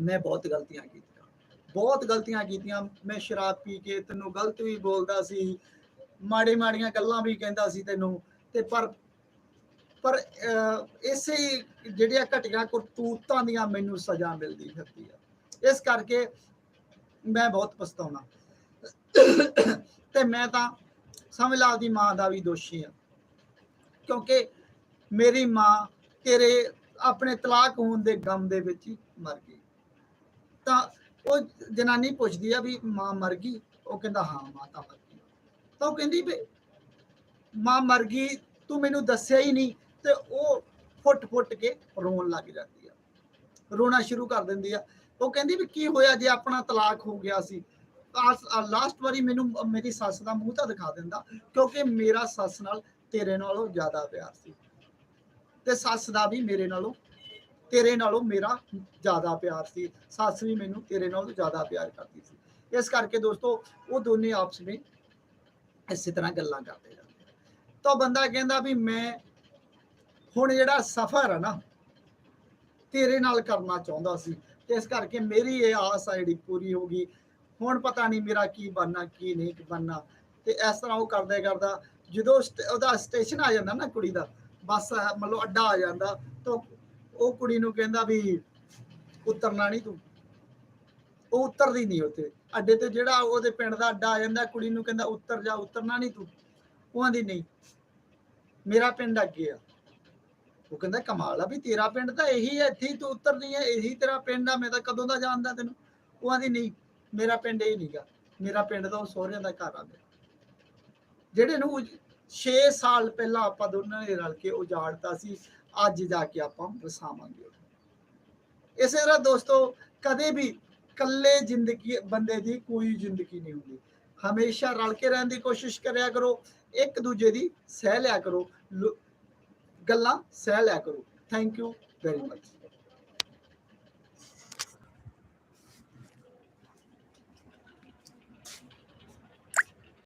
ਮੈਂ ਬਹੁਤ ਗਲਤੀਆਂ ਕੀਤੀਆਂ। ਬਹੁਤ ਗਲਤੀਆਂ ਕੀਤੀਆਂ। ਮੈਂ ਸ਼ਰਾਬ ਪੀ ਕੇ ਤੈਨੂੰ ਗਲਤ ਵੀ ਬੋਲਦਾ ਸੀ ਮਾੜੇ ਮਾੜੀਆਂ ਗੱਲਾਂ ਵੀ ਕਹਿੰਦਾ ਸੀ ਤੈਨੂੰ। ਤੇ ਪਰ ਪਰ ਅਹ, ਇਸੇ ਜਿਹੜੀਆਂ ਘਟੀਆਂ ਕਰਤੂਤਾਂ ਦੀਆਂ ਮੈਨੂੰ ਸਜ਼ਾ ਮਿਲਦੀ ਫਿਰਦੀ ਆ। ਇਸ ਕਰਕੇ ਮੈਂ ਬਹੁਤ ਪਛਤਾਉਣਾ। ਤੇ ਮੈਂ ਤਾਂ ਸਮਝ ਲਾ ਦੀ ਮਾਂ ਦਾ ਵੀ ਦੋਸ਼ੀ ਆ। ਕਿਉਂਕਿ ਮੇਰੀ ਮਾਂ ਤੇਰੇ ਆਪਣੇ ਤਲਾਕ ਹੋਣ ਦੇ ਗਮ ਦੇ ਵਿੱਚ ਹੀ ਮਰ ਗਈ। ਤਾਂ ਉਹ ਜਨਾਨੀ ਪੁੱਛਦੀ ਆ ਵੀ ਮਾਂ ਮਰ ਗਈ? ਉਹ ਕਹਿੰਦਾ, ਹਾਂ, ਮਾਂ ਮਰ ਗਈ। ਤਾਂ ਉਹ ਕਹਿੰਦੀ ਵੀ ਮਾਂ ਮਰ ਗਈ, ਤੂੰ ਮੈਨੂੰ ਦੱਸਿਆ ਹੀ ਨਹੀਂ। ਤੇ ਉਹ ਫੁੱਟ-ਫੁੱਟ ਕੇ ਰੋਣ ਲੱਗ ਜਾਂਦੀ ਆ। ਰੋਣਾ ਸ਼ੁਰੂ ਕਰ ਦਿੰਦੀ ਆ। ਉਹ ਕਹਿੰਦੀ ਵੀ ਕੀ ਹੋਇਆ ਜੇ ਆਪਣਾ ਤਲਾਕ ਹੋ ਗਿਆ ਸੀ? ਲਾਸਟ ਵਾਰੀ ਮੈਨੂੰ, ਮੇਰੀ ਸੱਸ ਦਾ ਮੂੰਹ ਤਾਂ ਦਿਖਾ ਦਿੰਦਾ, ਕਿਉਂਕਿ ਮੇਰਾ ਸੱਸ ਨਾਲ ਤੇਰੇ ਨਾਲੋਂ ਜ਼ਿਆਦਾ ਪਿਆਰ ਸੀ। ਤੇ ਸੱਸ ਦਾ ਵੀ ਮੇਰੇ ਨਾਲੋਂ, ਤੇਰੇ ਨਾਲੋਂ ਮੇਰਾ ਜ਼ਿਆਦਾ ਪਿਆਰ ਸੀ। ਸੱਸ ਵੀ ਮੈਨੂੰ ਤੇਰੇ ਨਾਲੋਂ ਜ਼ਿਆਦਾ ਪਿਆਰ ਕਰਦੀ ਸੀ। ਇਸ ਕਰਕੇ ਦੋਸਤੋ, ਉਹ ਦੋਨੇ ਆਪਸ ਵਿੱਚ ਇਸੇ ਤਰ੍ਹਾਂ ਗੱਲਾਂ ਕਰਦੇ ਜਾਂਦੇ ਤਾਂ ਬੰਦਾ ਕਹਿੰਦਾ ਵੀ ਮੈਂ ਹੁਣ ਜਿਹੜਾ ਸਫ਼ਰ ਹੈ ਨਾ, ਤੇਰੇ ਨਾਲ ਕਰਨਾ ਚਾਹੁੰਦਾ ਸੀ। ਤੇ ਇਸ ਕਰਕੇ ਮੇਰੀ ਇਹ ਆਸ ਆ ਜਿਹੜੀ ਪੂਰੀ ਹੋ ਗਈ। ਹੁਣ ਪਤਾ ਨਹੀਂ ਮੇਰਾ ਕੀ ਬਣਨਾ, ਕੀ ਨਹੀਂ ਬਣਨਾ। ਤੇ ਇਸ ਤਰ੍ਹਾਂ ਉਹ ਕਰਦੇ ਕਰਦਾ ਜਦੋਂ ਸਟ- ਉਹਦਾ ਸਟੇਸ਼ਨ ਆ ਜਾਂਦਾ ਨਾ ਕੁੜੀ ਦਾ, ਬੱਸ ਆ- ਮਤਲਬ ਅੱਡਾ ਆ ਜਾਂਦਾ, ਤਾਂ ਉਹ ਕੁੜੀ ਨੂੰ ਕਹਿੰਦਾ ਵੀ ਉਤਰਨਾ ਨਹੀਂ ਤੂੰ। ਉਹ ਉਤਰਦੀ ਨਹੀਂ ਉੱਥੇ। ਅੱਡੇ ਤੇ ਜਿਹੜਾ ਉਹਦੇ ਪਿੰਡ ਦਾ ਅੱਡਾ ਆ ਜਾਂਦਾ, ਕੁੜੀ ਨੂੰ ਕਹਿੰਦਾ ਉਤਰ ਜਾ, ਉਤਰਨਾ ਨਹੀਂ ਤੂੰ। ਉਹ ਆਂਦੀ, ਨਹੀਂ, ਮੇਰਾ ਪਿੰਡ ਅੱਗੇ ਆ। ਉਹ ਕਹਿੰਦਾ, ਕਮਾਲ ਆ ਵੀ ਤੇਰਾ ਪਿੰਡ ਤਾਂ ਇਹੀ ਆ, ਇੱਥੇ ਹੀ ਤੂੰ ਉਤਰਦੀ ਹੈ ਇਹੀ ਤੇਰਾ ਪਿੰਡ ਆ, ਮੈਂ ਤਾਂ ਕਦੋਂ ਦਾ ਜਾਣਦਾ ਤੈਨੂੰ? ਉਹ ਆਂਦੀ, ਨਹੀਂ, ਮੇਰਾ ਪਿੰਡ ਇਹ ਨਹੀਂਗਾ ਮੇਰਾ ਪਿੰਡ ਤਾਂ ਉਹ ਸਹੁਰਿਆਂ ਦਾ ਘਰ ਆ। ਗਿਆ ਜਿਹੜੇ ਨੂੰ 6 ਸਾਲ ਪਹਿਲਾਂ ਆਪਾਂ ਦੋਨਾਂ ਨੇ ਰਲ ਕੇ ਉਜਾੜਤਾ ਸੀ, ਅੱਜ ਜਾ ਕੇ ਆਪਾਂ ਵਸਾਵਾਂਗੇ ਇਸੇ ਤਰ੍ਹਾਂ ਦੋਸਤੋ, ਕਦੇ ਵੀ ਇਕੱਲੇ ਜ਼ਿੰਦਗੀ, ਬੰਦੇ ਦੀ ਕੋਈ ਜ਼ਿੰਦਗੀ ਨਹੀਂ ਹੁੰਦੀ। ਹਮੇਸ਼ਾ ਰਲ ਕੇ ਰਹਿਣ ਦੀ ਕੋਸ਼ਿਸ਼ ਕਰਿਆ ਕਰੋ, ਇੱਕ ਦੂਜੇ ਦੀ ਸਹਿ ਲਿਆ ਕਰੋ, ਲੋ- ਗੱਲਾਂ ਸਹਿ ਲਿਆ ਕਰੋ। Thank you very much